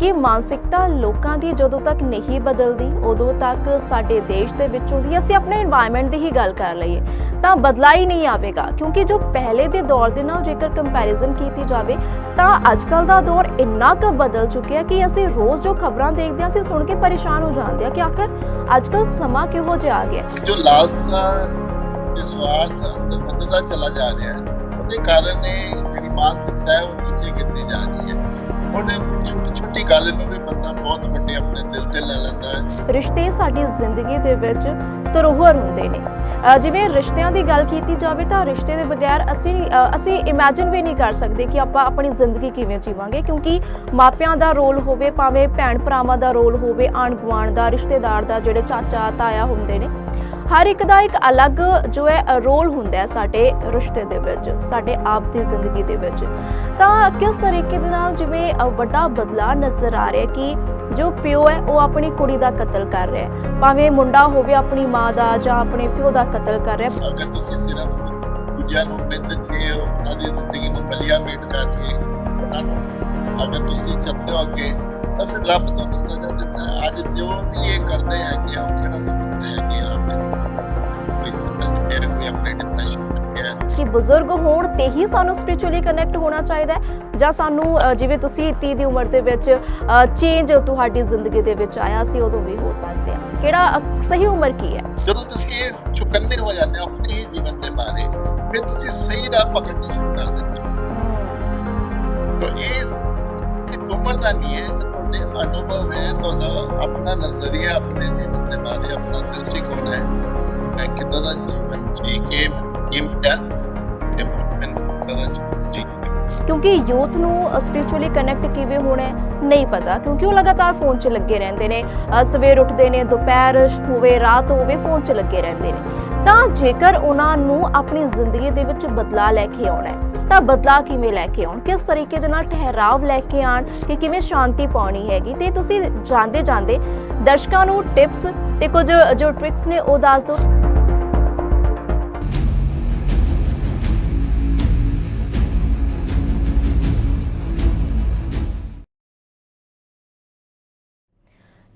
ਕਿ ਮਾਨਸਿਕਤਾ ਲੋਕਾਂ ਦੀ ਜਦੋਂ ਤੱਕ ਨਹੀਂ ਬਦਲਦੀ, ਉਦੋਂ ਤੱਕ ਸਾਡੇ ਦੇਸ਼ ਦੇ ਵਿੱਚੋਂ ਦੀ ਅਸੀਂ ਆਪਣੇ এনवायरमेंट ਦੀ ਹੀ ਗੱਲ ਕਰ ਲਈਏ, ਤਾਂ ਬਦਲਾ ਹੀ ਨਹੀਂ ਆਵੇਗਾ। ਕਿਉਂਕਿ ਜੋ ਪਹਿਲੇ ਦੇ ਦੌਰ ਦੇ ਨਾਲ ਜੇਕਰ ਕੰਪੈਰੀਜ਼ਨ ਕੀਤੀ ਜਾਵੇ, ਤਾਂ ਅੱਜਕੱਲ ਦਾ ਦੌਰ ਇੰਨਾ ਕੁ ਬਦਲ ਚੁੱਕਿਆ ਕਿ ਅਸੀਂ ਰੋਜ਼ ਜੋ ਖਬਰਾਂ ਦੇਖਦੇ ਹਾਂ, ਅਸੀਂ ਸੁਣ ਕੇ ਪਰੇਸ਼ਾਨ ਹੋ ਜਾਂਦੇ ਆ ਕਿ ਆਖਰ ਅੱਜਕੱਲ ਸਮਾਂ ਕਿਹੋ ਜਿਹਾ ਆ ਗਿਆ ਜੋ ਲਾਲਸਾ ਸਵਾਰਥ ਅੰਦਰ ਬੰਦਦਾ ਚਲਾ ਜਾ ਰਿਹਾ ਹੈ, ਉਹਦੇ ਕਾਰਨ ਨੇ ਜਿਹੜੀ ਮਾਨਸਿਕਤਾ ਹੈ, ਉਹ ਨੀਚੇ ਗਿਰਦੀ ਜਾ ਰਹੀ ਹੈ। ਉਹਨੇ ਛੋਟੀ ਛੋਟੀ ਗੱਲ ਨੂੰ ਵੀ ਬੰਦਾ ਬਹੁਤ ਵੱਡੇ ਆਪਣੇ ਦਿਲ ਤੇ ਲੈ ਲੈਂਦਾ ਹੈ। ਰਿਸ਼ਤੇ ਸਾਡੀ ਜ਼ਿੰਦਗੀ ਦੇ ਵਿੱਚ ਧਰੋਹਰ ਹੁੰਦੇ ਨੇ। ਜਿਵੇਂ ਰਿਸ਼ਤਿਆਂ ਦੀ ਗੱਲ ਕੀਤੀ ਜਾਵੇ ਤਾਂ ਰਿਸ਼ਤੇ ਦੇ ਬਗੈਰ ਅਸੀਂ ਅਸੀਂ ਇਮੇਜਿਨ ਵੀ ਨਹੀਂ ਕਰ ਸਕਦੇ ਕਿ ਆਪਾਂ ਆਪਣੀ ਜ਼ਿੰਦਗੀ ਕਿਵੇਂ ਜੀਵਾਂਗੇ, ਕਿਉਂਕਿ ਮਾਪਿਆਂ ਦਾ ਰੋਲ ਹੋਵੇ, ਭਾਵੇਂ ਭੈਣ ਭਰਾਵਾਂ ਦਾ ਰੋਲ ਹੋਵੇ ਆਂਢ ਗੁਆਂਢ ਦਾ, ਰਿਸ਼ਤੇਦਾਰ ਦਾ, ਜਿਹੜੇ ਚਾਚਾ ਤਾਇਆ ਹੁੰਦੇ ਨੇ ਹਰ ਇੱਕ ਦਾ ਇੱਕ ਅਲੱਗ ਜੋ ਹੈ ਰੋਲ ਹੁੰਦਾ ਹੈ ਸਾਡੇ ਰਿਸ਼ਤੇ ਦੇ ਵਿੱਚ, ਸਾਡੇ ਆਪ ਦੀ ਜ਼ਿੰਦਗੀ ਦੇ ਵਿੱਚ। ਤਾਂ ਕਿਸ ਤਰੀਕੇ ਦੇ ਨਾਲ ਜਿਵੇਂ ਵੱਡਾ ਬਦਲਾਅ ਨਜ਼ਰ ਆ ਰਿਹਾ ਕਿ ਜੋ ਪਿਓ ਹੈ, ਉਹ ਆਪਣੀ ਕੁੜੀ ਦਾ ਕਤਲ ਕਰ ਰਿਹਾ ਹੈ। ਭਾਵੇਂ ਮੁੰਡਾ ਹੋਵੇ ਆਪਣੀ ਮਾਂ ਦਾ ਜਾਂ ਆਪਣੇ ਪਿਓ ਦਾ ਕਤਲ ਕਰ ਰਿਹਾ ਹੈ। ਅਗਰ ਤੁਸੀਂ ਸਿਰਫ ਦੂਜਿਆਂ ਨੂੰ ਮਿੱਤ ਕੇ ਉਹਨਾਂ ਦੀ ਜ਼ਿੰਦਗੀ ਨੂੰ ਮਲਿਆ ਮੇਟ ਕਰਕੇ ਉਹਨਾਂ ਨੂੰ ਅਗਰ ਤੁਸੀਂ ਚਾਹਤੇ ਹੋ ਅੱਗੇ, ਤਾਂ ਫਿਰ ਰੱਬ ਤੁਹਾਨੂੰ ਸਜ਼ਾ ਦਿੰਦਾ ਹੈ। ਅੱਜ ਜੋ ਵੀ ਇਹ ਕਰਦੇ ਹੈਗੇ ਆ, ਉਹ ਕਿਹੜਾ ਸੁਣਦੇ ਹੈਗੇ ਆ ਆਪਣੇ? ਆਪਣੇ ਡਿਪਰੈਸ਼ਨ ਹੈ। ਕਿ ਬਜ਼ੁਰਗ ਹੋਣ ਤੇ ਹੀ ਸਾਨੂੰ ਸਪਿਰਚੁਅਲੀ ਕਨੈਕਟ ਹੋਣਾ ਚਾਹੀਦਾ ਹੈ ਜਾਂ ਸਾਨੂੰ ਜਿਵੇਂ ਤੁਸੀਂ 30 ਦੀ ਉਮਰ ਦੇ ਵਿੱਚ ਚੇਂਜ ਤੁਹਾਡੀ ਜ਼ਿੰਦਗੀ ਦੇ ਵਿੱਚ ਆਇਆ ਸੀ ਉਦੋਂ ਵੀ ਹੋ ਸਕਦੇ ਆ। ਕਿਹੜਾ ਸਹੀ ਉਮਰ ਕੀ ਹੈ? ਜਦੋਂ ਤੁਸੀਂ ਇਹ ਚੁਕੰਨੇ ਹੋ ਜਾਂਦੇ ਹੋ ਆਪਣੇ ਹੀ ਜੀਵਨ ਦੇ ਬਾਰੇ ਫਿਰ ਤੁਸੀਂ ਸਹੀ ਰਾਹ ਪਕੜਨੀ ਸ਼ੁਰੂ ਕਰ ਦਿੰਦੇ ਹੋ। ਤਾਂ ਇਹ ਉਮਰ ਦਾ ਨਹੀਂ ਹੈ ਤੁਹਾਡੇ ਅਨੁਭਵ ਹੈ ਤੁਹਾਡਾ ਆਪਣਾ ਨਜ਼ਰੀਆ ਆਪਣੇ ਜੀਵਨ ਦੇ ਬਾਰੇ ਆਪਣਾ ਦ੍ਰਿਸ਼ਟੀਕੋਣ ਹੈ। ਮੈਂ ਕਿੱਦਾਂ ਦਾ ਜੀਵਨ ਜੀ ਕੇ ਕਿੰਤਾ ਕਿ ਮੈਂ ਕਿੱਦਾਂ ਦਾ ਜੀ ਕਿਉਂਕਿ ਯੂਥ ਨੂੰ ਸਪਿਰਚੁਅਲੀ ਕਨੈਕਟ ਕਿਵੇਂ ਹੋਣਾ ਨਹੀਂ ਪਤਾ। ਕਿਉਂਕਿ ਉਹ ਲਗਾਤਾਰ ਫੋਨ 'ਚ ਲੱਗੇ ਰਹਿੰਦੇ ਨੇ। ਸਵੇਰ ਉੱਠਦੇ ਨੇ, ਦੁਪਹਿਰ ਹੋਵੇ, ਰਾਤ ਹੋਵੇ ਫੋਨ 'ਚ ਲੱਗੇ ਰਹਿੰਦੇ ਨੇ। ਤਾਂ ਜੇਕਰ ਉਹਨਾਂ ਨੂੰ ਆਪਣੀ ਜ਼ਿੰਦਗੀ ਦੇ ਵਿੱਚ ਬਦਲਾਅ ਲੈ ਕੇ ਆਉਣਾ ਹੈ, ਤਾਂ ਬਦਲਾਅ ਕਿਵੇਂ ਲੈ ਕੇ ਆਉਣ? ਕਿਸ ਤਰੀਕੇ ਦੇ ਨਾਲ ਠਹਿਰਾਵ ਲੈ ਕੇ ਆਣ ਕਿ ਕਿਵੇਂ ਸ਼ਾਂਤੀ ਪਾਉਣੀ ਹੈਗੀ? ਤੇ ਤੁਸੀਂ ਜਾਂਦੇ ਜਾਂਦੇ ਦਰਸ਼ਕਾਂ ਨੂੰ ਟਿਪਸ ਤੇ ਕੁਝ ਜੋ ਟ੍ਰਿਕਸ ਨੇ ਉਹ ਦੱਸ ਦਿਓ।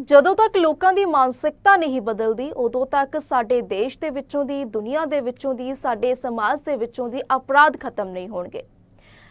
ਜਦੋਂ ਤੱਕ ਲੋਕਾਂ ਦੀ ਮਾਨਸਿਕਤਾ ਨਹੀਂ ਬਦਲਦੀ, ਉਦੋਂ ਤੱਕ ਸਾਡੇ ਦੇਸ਼ ਦੇ ਵਿੱਚੋਂ ਦੀ, ਦੁਨੀਆ ਦੇ ਵਿੱਚੋਂ ਦੀ, ਸਾਡੇ ਸਮਾਜ ਦੇ ਵਿੱਚੋਂ ਦੀ ਅਪਰਾਧ ਖਤਮ ਨਹੀਂ ਹੋਣਗੇ।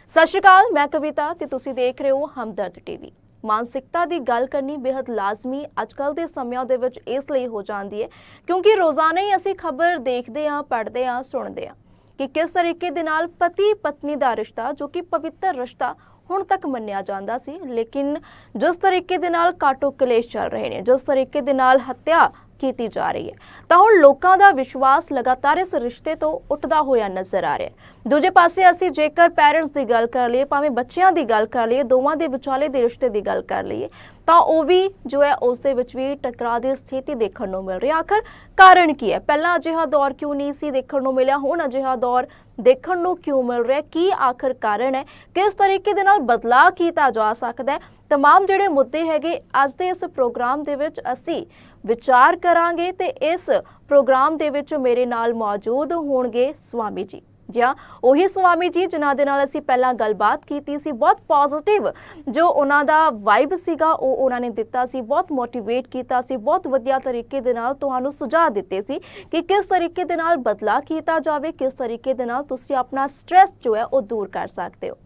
ਸਤਿ ਸ਼੍ਰੀ ਅਕਾਲ, ਮੈਂ ਕਵਿਤਾ ਤੇ ਤੁਸੀਂ ਦੇਖ ਰਹੇ ਹੋ ਹਮਦਰਦ ਟੀਵੀ। ਮਾਨਸਿਕਤਾ ਦੀ ਗੱਲ ਕਰਨੀ ਬੇहद ਲਾਜ਼ਮੀ ਅੱਜਕੱਲ ਦੇ ਸਮਿਆਂ ਦੇ ਵਿੱਚ ਇਸ ਲਈ ਹੋ ਜਾਂਦੀ ਹੈ, ਕਿਉਂਕਿ ਰੋਜ਼ਾਨਾ ਹੀ ਅਸੀਂ ਖਬਰ ਦੇਖਦੇ ਹਾਂ, ਪੜ੍ਹਦੇ ਹਾਂ, ਸੁਣਦੇ ਹਾਂ ਕਿ ਕਿਸ ਤਰੀਕੇ ਦੇ ਨਾਲ ਪਤੀ ਪਤਨੀ ਦਾ ਰਿਸ਼ਤਾ, ਜੋ ਕਿ ਪਵਿੱਤਰ ਰਿਸ਼ਤਾ ਹੁਣ ਤੱਕ ਮੰਨਿਆ ਜਾਂਦਾ ਸੀ, ਲੇਕਿਨ ਜਿਸ ਤਰੀਕੇ ਦੇ ਨਾਲ ਕਾਟੋ ਕਲੇਸ਼ ਚੱਲ ਰਹੇ ਨੇ, ਜਿਸ ਤਰੀਕੇ ਦੇ ਨਾਲ ਹੱਤਿਆ ਕੀਤੀ ਜਾ ਰਹੀ ਹੈ। ਤਾਂ ਹੁਣ ਲੋਕਾਂ ਦਾ ਵਿਸ਼ਵਾਸ ਲਗਾਤਾਰ ਇਸ ਰਿਸ਼ਤੇ ਤੋਂ ਉੱਠਦਾ ਹੋਇਆ ਨਜ਼ਰ ਆ ਰਿਹਾ ਹੈ। ਦੂਜੇ ਪਾਸੇ ਅਸੀਂ ਜੇਕਰ ਪੈਰੈਂਟਸ ਦੀ ਗੱਲ ਕਰ ਲਈਏ, ਭਾਵੇਂ ਬੱਚਿਆਂ ਦੀ ਗੱਲ ਕਰ ਲਈਏ, ਦੋਵਾਂ ਦੇ ਵਿਚਾਲੇ ਦੇ ਰਿਸ਼ਤੇ ਦੀ ਗੱਲ ਕਰ ਲਈਏ, ਤਾਂ ਉਹ ਵੀ ਜੋ ਹੈ ਉਸ ਦੇ ਵਿੱਚ ਵੀ ਟਕਰਾਅ ਦੀ ਸਥਿਤੀ ਦੇਖਣ ਨੂੰ ਮਿਲ ਰਹੀ ਹੈ। ਆਖਰ ਕਾਰਨ ਕੀ ਹੈ? ਪਹਿਲਾਂ ਅਜਿਹਾ ਦੌਰ ਕਿਉਂ ਨਹੀਂ ਸੀ ਦੇਖਣ ਨੂੰ ਮਿਲਿਆ? ਹੁਣ ਅਜਿਹਾ ਦੌਰ ਦੇਖਣ ਨੂੰ ਕਿਉਂ ਮਿਲ ਰਿਹਾ ਕੀ ਆਖਰ ਕਾਰਨ ਹੈ? ਕਿਸ ਤਰੀਕੇ ਦੇ ਨਾਲ ਬਦਲਾਅ ਕੀਤਾ ਜਾ ਸਕਦਾ ਹੈ? ਤਮਾਮ ਜਿਹੜੇ ਮੁੱਦੇ ਹੈਗੇ ਅੱਜ ਦੇ ਇਸ ਪ੍ਰੋਗਰਾਮ ਦੇ ਵਿੱਚ ਅਸੀਂ ਵਿਚਾਰ ਕਰਾਂਗੇ ਤੇ ਇਸ ਪ੍ਰੋਗਰਾਮ ਦੇ ਵਿੱਚ ਮੇਰੇ ਨਾਲ ਮੌਜੂਦ ਹੋਣਗੇ ਸੁਆਮੀ ਜੀ ਜਾਂ ਉਹੀ ਸੁਆਮੀ ਜੀ ਜਿਨ੍ਹਾਂ ਦੇ ਨਾਲ ਅਸੀਂ ਪਹਿਲਾਂ ਗੱਲਬਾਤ ਕੀਤੀ ਸੀ ਬਹੁਤ ਪੋਜ਼ਿਟਿਵ ਜੋ ਉਹਨਾਂ ਦਾ ਵਾਈਬ ਸੀਗਾ ਉਹ ਉਹਨਾਂ ਨੇ ਦਿੱਤਾ ਸੀ ਬਹੁਤ ਮੋਟੀਵੇਟ ਕੀਤਾ ਸੀ ਬਹੁਤ ਵਧੀਆ ਤਰੀਕੇ ਦੇ ਨਾਲ ਤੁਹਾਨੂੰ ਸੁਝਾਅ ਦਿੱਤੇ ਸੀ ਕਿ ਕਿਸ ਤਰੀਕੇ ਦੇ ਨਾਲ ਬਦਲਾਅ ਕੀਤਾ ਜਾਵੇ ਕਿਸ ਤਰੀਕੇ ਦੇ ਨਾਲ ਤੁਸੀਂ ਆਪਣਾ ਸਟ्रेस ਜੋ ਹੈ ਉਹ ਦੂਰ ਕਰ ਸਕਦੇ ਹੋ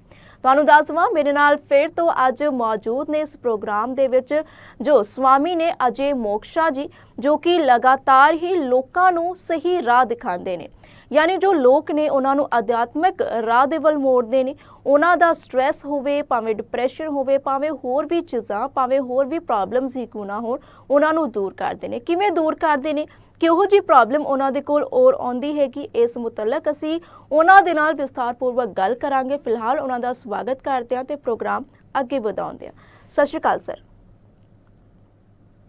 ਤੁਹਾਨੂੰ ਦੱਸ ਦਵਾਂ ਮੇਰੇ ਨਾਲ ਫਿਰ ਤੋਂ ਅੱਜ ਮੌਜੂਦ ਨੇ ਇਸ ਪ੍ਰੋਗਰਾਮ ਦੇ ਵਿੱਚ, ਜੋ ਸਵਾਮੀ ਨੇ ਅਜੇ ਮੋਕਸ਼ਾ ਜੀ, ਜੋ ਕਿ ਲਗਾਤਾਰ ਹੀ ਲੋਕਾਂ ਨੂੰ ਸਹੀ ਰਾਹ ਦਿਖਾਉਂਦੇ ਨੇ। ਯਾਨੀ ਜੋ ਲੋਕ ਨੇ, ਉਹਨਾਂ ਨੂੰ ਅਧਿਆਤਮਿਕ ਰਾਹ ਦੇ ਵੱਲ ਮੋੜਦੇ ਨੇ। ਉਹਨਾਂ ਦਾ ਸਟ्रेस ਹੋਵੇ, ਭਾਵੇਂ ਡਿਪਰੈਸ਼ਨ ਹੋਵੇ, ਭਾਵੇਂ ਹੋਰ ਵੀ ਚੀਜ਼ਾਂ, ਭਾਵੇਂ ਹੋਰ ਵੀ ਪ੍ਰੋਬਲਮਸ ਹੀ ਕਿਉਂ ਨਾ ਹੋਣ, ਉਹਨਾਂ ਨੂੰ ਦੂਰ ਕਰਦੇ ਨੇ। ਕਿਵੇਂ ਦੂਰ ਕਰਦੇ ਨੇ? ਕਿਹੋ ਜੀ ਪ੍ਰੋਬਲਮ ਉਹਨਾਂ ਦੇ ਕੋਲ ਔਰ ਆਉਂਦੀ ਹੈਗੀ ਇਸ ਮੁਤਲਕ ਅਸੀਂ ਉਹਨਾਂ ਦੇ ਨਾਲ ਵਿਸਥਾਰਪੂਰਵਕ ਗੱਲ ਕਰਾਂਗੇ। ਫਿਲਹਾਲ ਉਹਨਾਂ ਦਾ ਸਵਾਗਤ ਕਰਦੇ ਹਾਂ ਤੇ ਪ੍ਰੋਗਰਾਮ ਅੱਗੇ ਵਧਾਉਂਦੇ ਹਾਂ। ਸਤਿ ਸ਼੍ਰੀ ਅਕਾਲ ਸਰ।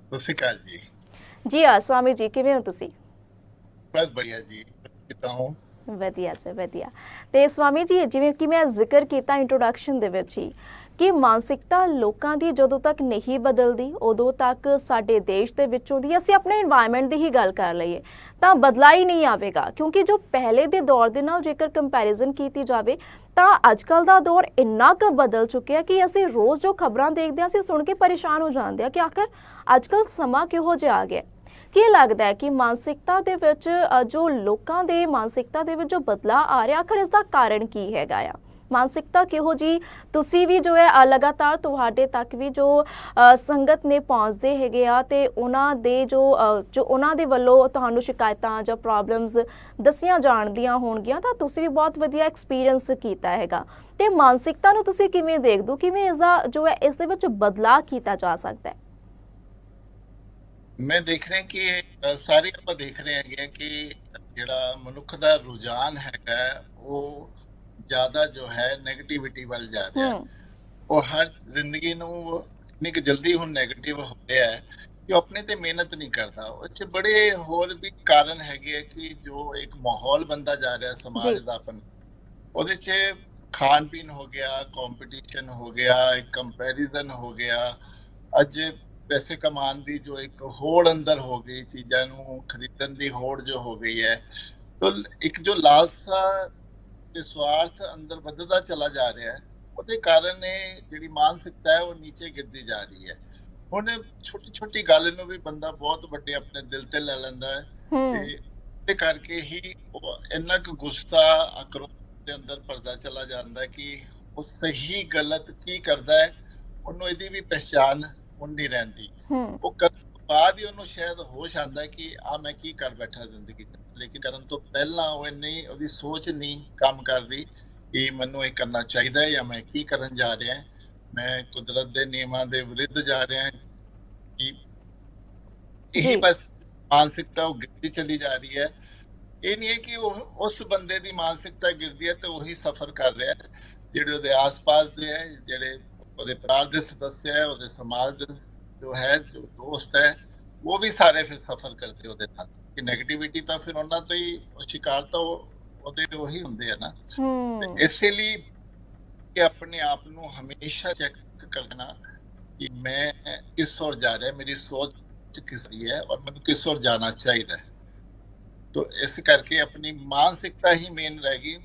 ਸਤਿ ਸ਼੍ਰੀ ਅਕਾਲ ਜੀ। ਜੀ ਆ ਸਵਾਮੀ ਜੀ ਕਿਵੇਂ ਹੋ ਤੁਸੀਂ? ਬਸ ਬੜੀਆ ਜੀ ਕਿਤਾ ਹੂੰ? ਵਧੀਆ ਸਰ ਵਧੀਆ। ਤੇ ਸਵਾਮੀ ਜੀ ਜਿਵੇਂ ਕਿ ਮੈਂ ਜ਼ਿਕਰ ਕੀਤਾ ਇੰਟਰੋਡਕਸ਼ਨ ਦੇ ਵਿੱਚ ਹੀ ਕਿ ਮਾਨਸਿਕਤਾ ਲੋਕਾਂ ਦੀ ਜਦੋਂ ਤੱਕ ਨਹੀਂ ਬਦਲਦੀ, ਉਦੋਂ ਤੱਕ ਸਾਡੇ ਦੇਸ਼ ਦੇ ਵਿੱਚੋਂ ਦੀ ਅਸੀਂ ਆਪਣੇ এনवायरमेंट ਦੀ ਹੀ ਗੱਲ ਕਰ ਲਈਏ, ਤਾਂ ਬਦਲਾ ਹੀ ਨਹੀਂ ਆਵੇਗਾ। ਕਿਉਂਕਿ ਜੋ ਪਹਿਲੇ ਦੇ ਦੌਰ ਦੇ ਨਾਲ ਜੇਕਰ ਕੰਪੈਰੀਜ਼ਨ ਕੀਤੀ ਜਾਵੇ, ਤਾਂ ਅੱਜਕੱਲ ਦਾ ਦੌਰ ਇੰਨਾ ਕੁ ਬਦਲ ਚੁੱਕਿਆ ਕਿ ਅਸੀਂ ਰੋਜ਼ ਜੋ ਖਬਰਾਂ ਦੇਖਦੇ ਹਾਂ, ਅਸੀਂ ਸੁਣ ਕੇ ਪਰੇਸ਼ਾਨ ਹੋ ਜਾਂਦੇ ਹਾਂ ਕਿ ਆਖਰ ਅੱਜਕੱਲ ਸਮਾਂ ਕਿਹੋ ਜਿਹਾ ਆ ਗਿਆ। ਕੀ ਲੱਗਦਾ ਹੈ ਕਿ ਮਾਨਸਿਕਤਾ ਦੇ ਵਿੱਚ ਜੋ ਲੋਕਾਂ ਦੇ ਮਾਨਸਿਕਤਾ ਦੇ ਵਿੱਚ ਜੋ ਬਦਲਾ ਆ ਰਿਹਾ, ਆਖਰ ਇਸ ਦਾ ਕਾਰਨ ਕੀ ਹੈਗਾ ਆ? ਮਾਨਸਿਕਤਾ ਕਿਹੋ ਜੀ? ਤੁਸੀਂ ਵੀ ਜੋ ਹੈ ਲਗਾਤਾਰ ਤੁਹਾਡੇ ਤੱਕ ਵੀ ਜੋ ਸੰਗਤ ਨੇ ਪਹੁੰਚਦੇ ਹੈਗੇ ਆ ਤੇ ਉਹਨਾਂ ਦੇ ਜੋ ਜੋ ਉਹਨਾਂ ਦੇ ਵੱਲੋਂ ਤੁਹਾਨੂੰ ਸ਼ਿਕਾਇਤਾਂ ਜਾਂ ਪ੍ਰੋਬਲਮਸ ਦੱਸੀਆਂ ਜਾਣਦੀਆਂ ਹੋਣਗੀਆਂ, ਤਾਂ ਤੁਸੀਂ ਵੀ ਬਹੁਤ ਵਧੀਆ ਐਕਸਪੀਰੀਅੰਸ ਕੀਤਾ ਹੈਗਾ। ਤੇ ਮਾਨਸਿਕਤਾ ਨੂੰ ਤੁਸੀਂ ਕਿਵੇਂ ਦੇਖਦੇ ਹੋ? ਕਿਵੇਂ ਇਸ ਦਾ ਜੋ ਹੈ, ਇਸ ਦੇ ਵਿੱਚ ਬਦਲਾਅ ਕੀਤਾ ਜਾ ਸਕਦਾ ਹੈ? ਮੈਂ ਦੇਖ ਰਿਹਾ ਕਿ ਸਾਰੇ ਆਪਾਂ ਦੇਖ ਰਹੇ ਹੈਗੇ ਆ ਕਿ ਜਿਹੜਾ ਮਨੁੱਖ ਦਾ ਰੁਝਾਨ ਹੈਗਾ ਉਹ ਜ਼ਿਆਦਾ ਜੋ ਹੈ 네ਗੇਟਿਵਿਟੀ ਵੱਲ ਜਾ ਰਿਹਾ। ਉਹ ਹਰ ਜ਼ਿੰਦਗੀ ਨੂੰ ਇੰਨੀ ਕੁ ਜਲਦੀ ਹੁਣ 네ਗੇਟਿਵ ਹੋ ਰਿਹਾ ਹੈ ਕਿ ਉਹ ਆਪਣੇ ਤੇ ਮਿਹਨਤ ਨਹੀਂ ਕਰਦਾ ਉਹ 'ਚ ਬੜੇ ਹੋਰ ਵੀ ਕਾਰਨ ਹੈਗੇ ਆ ਕਿ ਜੋ ਇੱਕ ਮਾਹੌਲ ਬੰਦਾ ਜਾ ਰਿਹਾ ਸਮਾਜ। ਦਾ ਆਪਣ। ਉਹਦੇ 'ਚ ਖਾਣ ਪੀਣ ਹੋ ਗਿਆ ਕੰਪੀਟੀਸ਼ਨ ਹੋ ਗਿਆ ਇੱਕ ਕੰਪੈਰੀਜ਼ਨ ਹੋ ਗਿਆ। ਅੱਜ ਪੈਸੇ ਕਮਾਉਣ ਦੀ ਜੋ ਇੱਕ ਹੋੜ ਅੰਦਰ ਹੋ ਗਈ ਚੀਜ਼ਾਂ ਨੂੰ ਖਰੀਦਣ ਦੀ ਹੋੜ ਜੋ ਹੋ ਗਈ ਹੈ। ਤਾਂ ਇੱਕ ਜੋ ਲਾਲਸਾ ਤੇ ਸਵਾਰਥ ਅੰਦਰ ਵੱਧਦਾ ਚਲਾ ਜਾ ਰਿਹਾ ਹੈ ਉਹਦੇ ਕਾਰਨ ਇਹ ਜਿਹੜੀ ਮਾਨਸਿਕਤਾ ਹੈ ਉਹ ਨੀਚੇ ਗਿਰਦੀ ਜਾ ਰਹੀ ਹੈ। ਹੁਣ ਛੋਟੀ ਛੋਟੀ ਗੱਲ ਨੂੰ ਵੀ ਬੰਦਾ ਬਹੁਤ ਵੱਡੇ ਆਪਣੇ ਦਿਲ ਤੇ ਲੈ ਲੈਂਦਾ ਹੈ ਤੇ ਤੇ ਕਰਕੇ ਹੀ ਉਹ ਇੰਨਾ ਕੁ ਗੁੱਸਾ ਅਕਰੋਧ ਦੇ ਅੰਦਰ ਭਰਦਾ ਚਲਾ ਜਾਂਦਾ ਹੈ ਕਿ ਉਹ ਸਹੀ ਗਲਤ ਕੀ ਕਰਦਾ ਹੈ ਉਹਨੂੰ ਇਹਦੀ ਵੀ ਪਛਾਣ ਨਹੀਂ ਰਹਿੰਦੀ। ਉਹ ਬਾਅਦ ਹੀ ਉਹਨੂੰ ਸ਼ਾਇਦ ਹੋਸ਼ ਆਉਂਦਾ ਹੈ ਕਿ ਆ ਮੈਂ ਕੀ ਕਰ ਬੈਠਾ ਜ਼ਿੰਦਗੀ 'ਚ। ਲੇਕਿਨ ਕਰਨ ਤੋਂ ਪਹਿਲਾਂ ਉਹ ਇੰਨੀ ਉਹਦੀ ਸੋਚ ਨਹੀਂ ਕੰਮ ਕਰ ਰਹੀ ਕਿ ਮੈਨੂੰ ਇਹ ਕਰਨਾ ਚਾਹੀਦਾ ਹੈ ਜਾਂ ਮੈਂ ਕੀ ਕਰਨ ਜਾ ਰਿਹਾ ਹਾਂ। ਮੈਂ ਕੁਦਰਤ ਦੇ ਨਿਯਮਾਂ ਦੇ ਵਿਰੁੱਧ ਜਾ ਰਿਹਾ ਹਾਂ ਕਿ ਇਹੀ। ਬਸ ਮਾਨਸਿਕਤਾ ਉਹ ਗਿਰਦੀ ਚਲੀ ਜਾ ਰਹੀ ਹੈ। ਇਹ ਨਹੀਂ ਹੈ ਕਿ ਉਹ ਉਸ ਬੰਦੇ ਦੀ ਮਾਨਸਿਕਤਾ ਗਿਰਦੀ ਹੈ ਤੇ ਉਹੀ ਸਫਰ ਕਰ ਰਿਹਾ ਹੈ। ਜਿਹੜੇ ਉਹਦੇ ਆਸ-ਪਾਸ ਦੇ ਹੈ ਜਿਹੜੇ ਉਹਦੇ ਪਰਿਵਾਰ ਦੇ ਸਦੱਸਿਆ ਹੈ ਉਹਦੇ ਸਮਾਜ ਦੇ ਜੋ ਹੈ ਜੋ ਦੋਸਤ ਹੈ ਉਹ ਵੀ ਸਾਰੇ ਫਿਰ ਸਫਰ ਕਰਦੇ ਉਹਦੇ ਨਾਲ। ਕਿ 네ਗੇਟਿਵਿਟੀ ਤਾਂ ਫਿਰ ਉਹਨਾਂ ਤੋਂ ਹੀ ਸ਼ਿਕਾਰ ਤਾਂ ਉਹ ਉਹਦੇ ਉਹੀ ਹੁੰਦੇ ਆ ਨਾ। ਹੂੰ। ਇਸੇ ਲਈ ਕਿ ਆਪਣੇ ਆਪ ਨੂੰ ਹਮੇਸ਼ਾ ਚੈੱਕ ਕਰਨਾ ਕਿ ਮੈਂ ਕਿਸ ਔਰ ਜਾ ਰਿਹਾ ਮੇਰੀ ਸੋਚ ਕਿਸ ਦੀ ਹੈ ਔਰ ਮੈਨੂੰ ਕਿਸ ਔਰ ਜਾਣਾ ਚਾਹੀਦਾ ਹੈ। ਤੋ ਇਸ ਕਰਕੇ ਆਪਣੀ ਮਾਨਸਿਕਤਾ ਹੀ ਮੇਨ ਰਹਿ ਗਈ।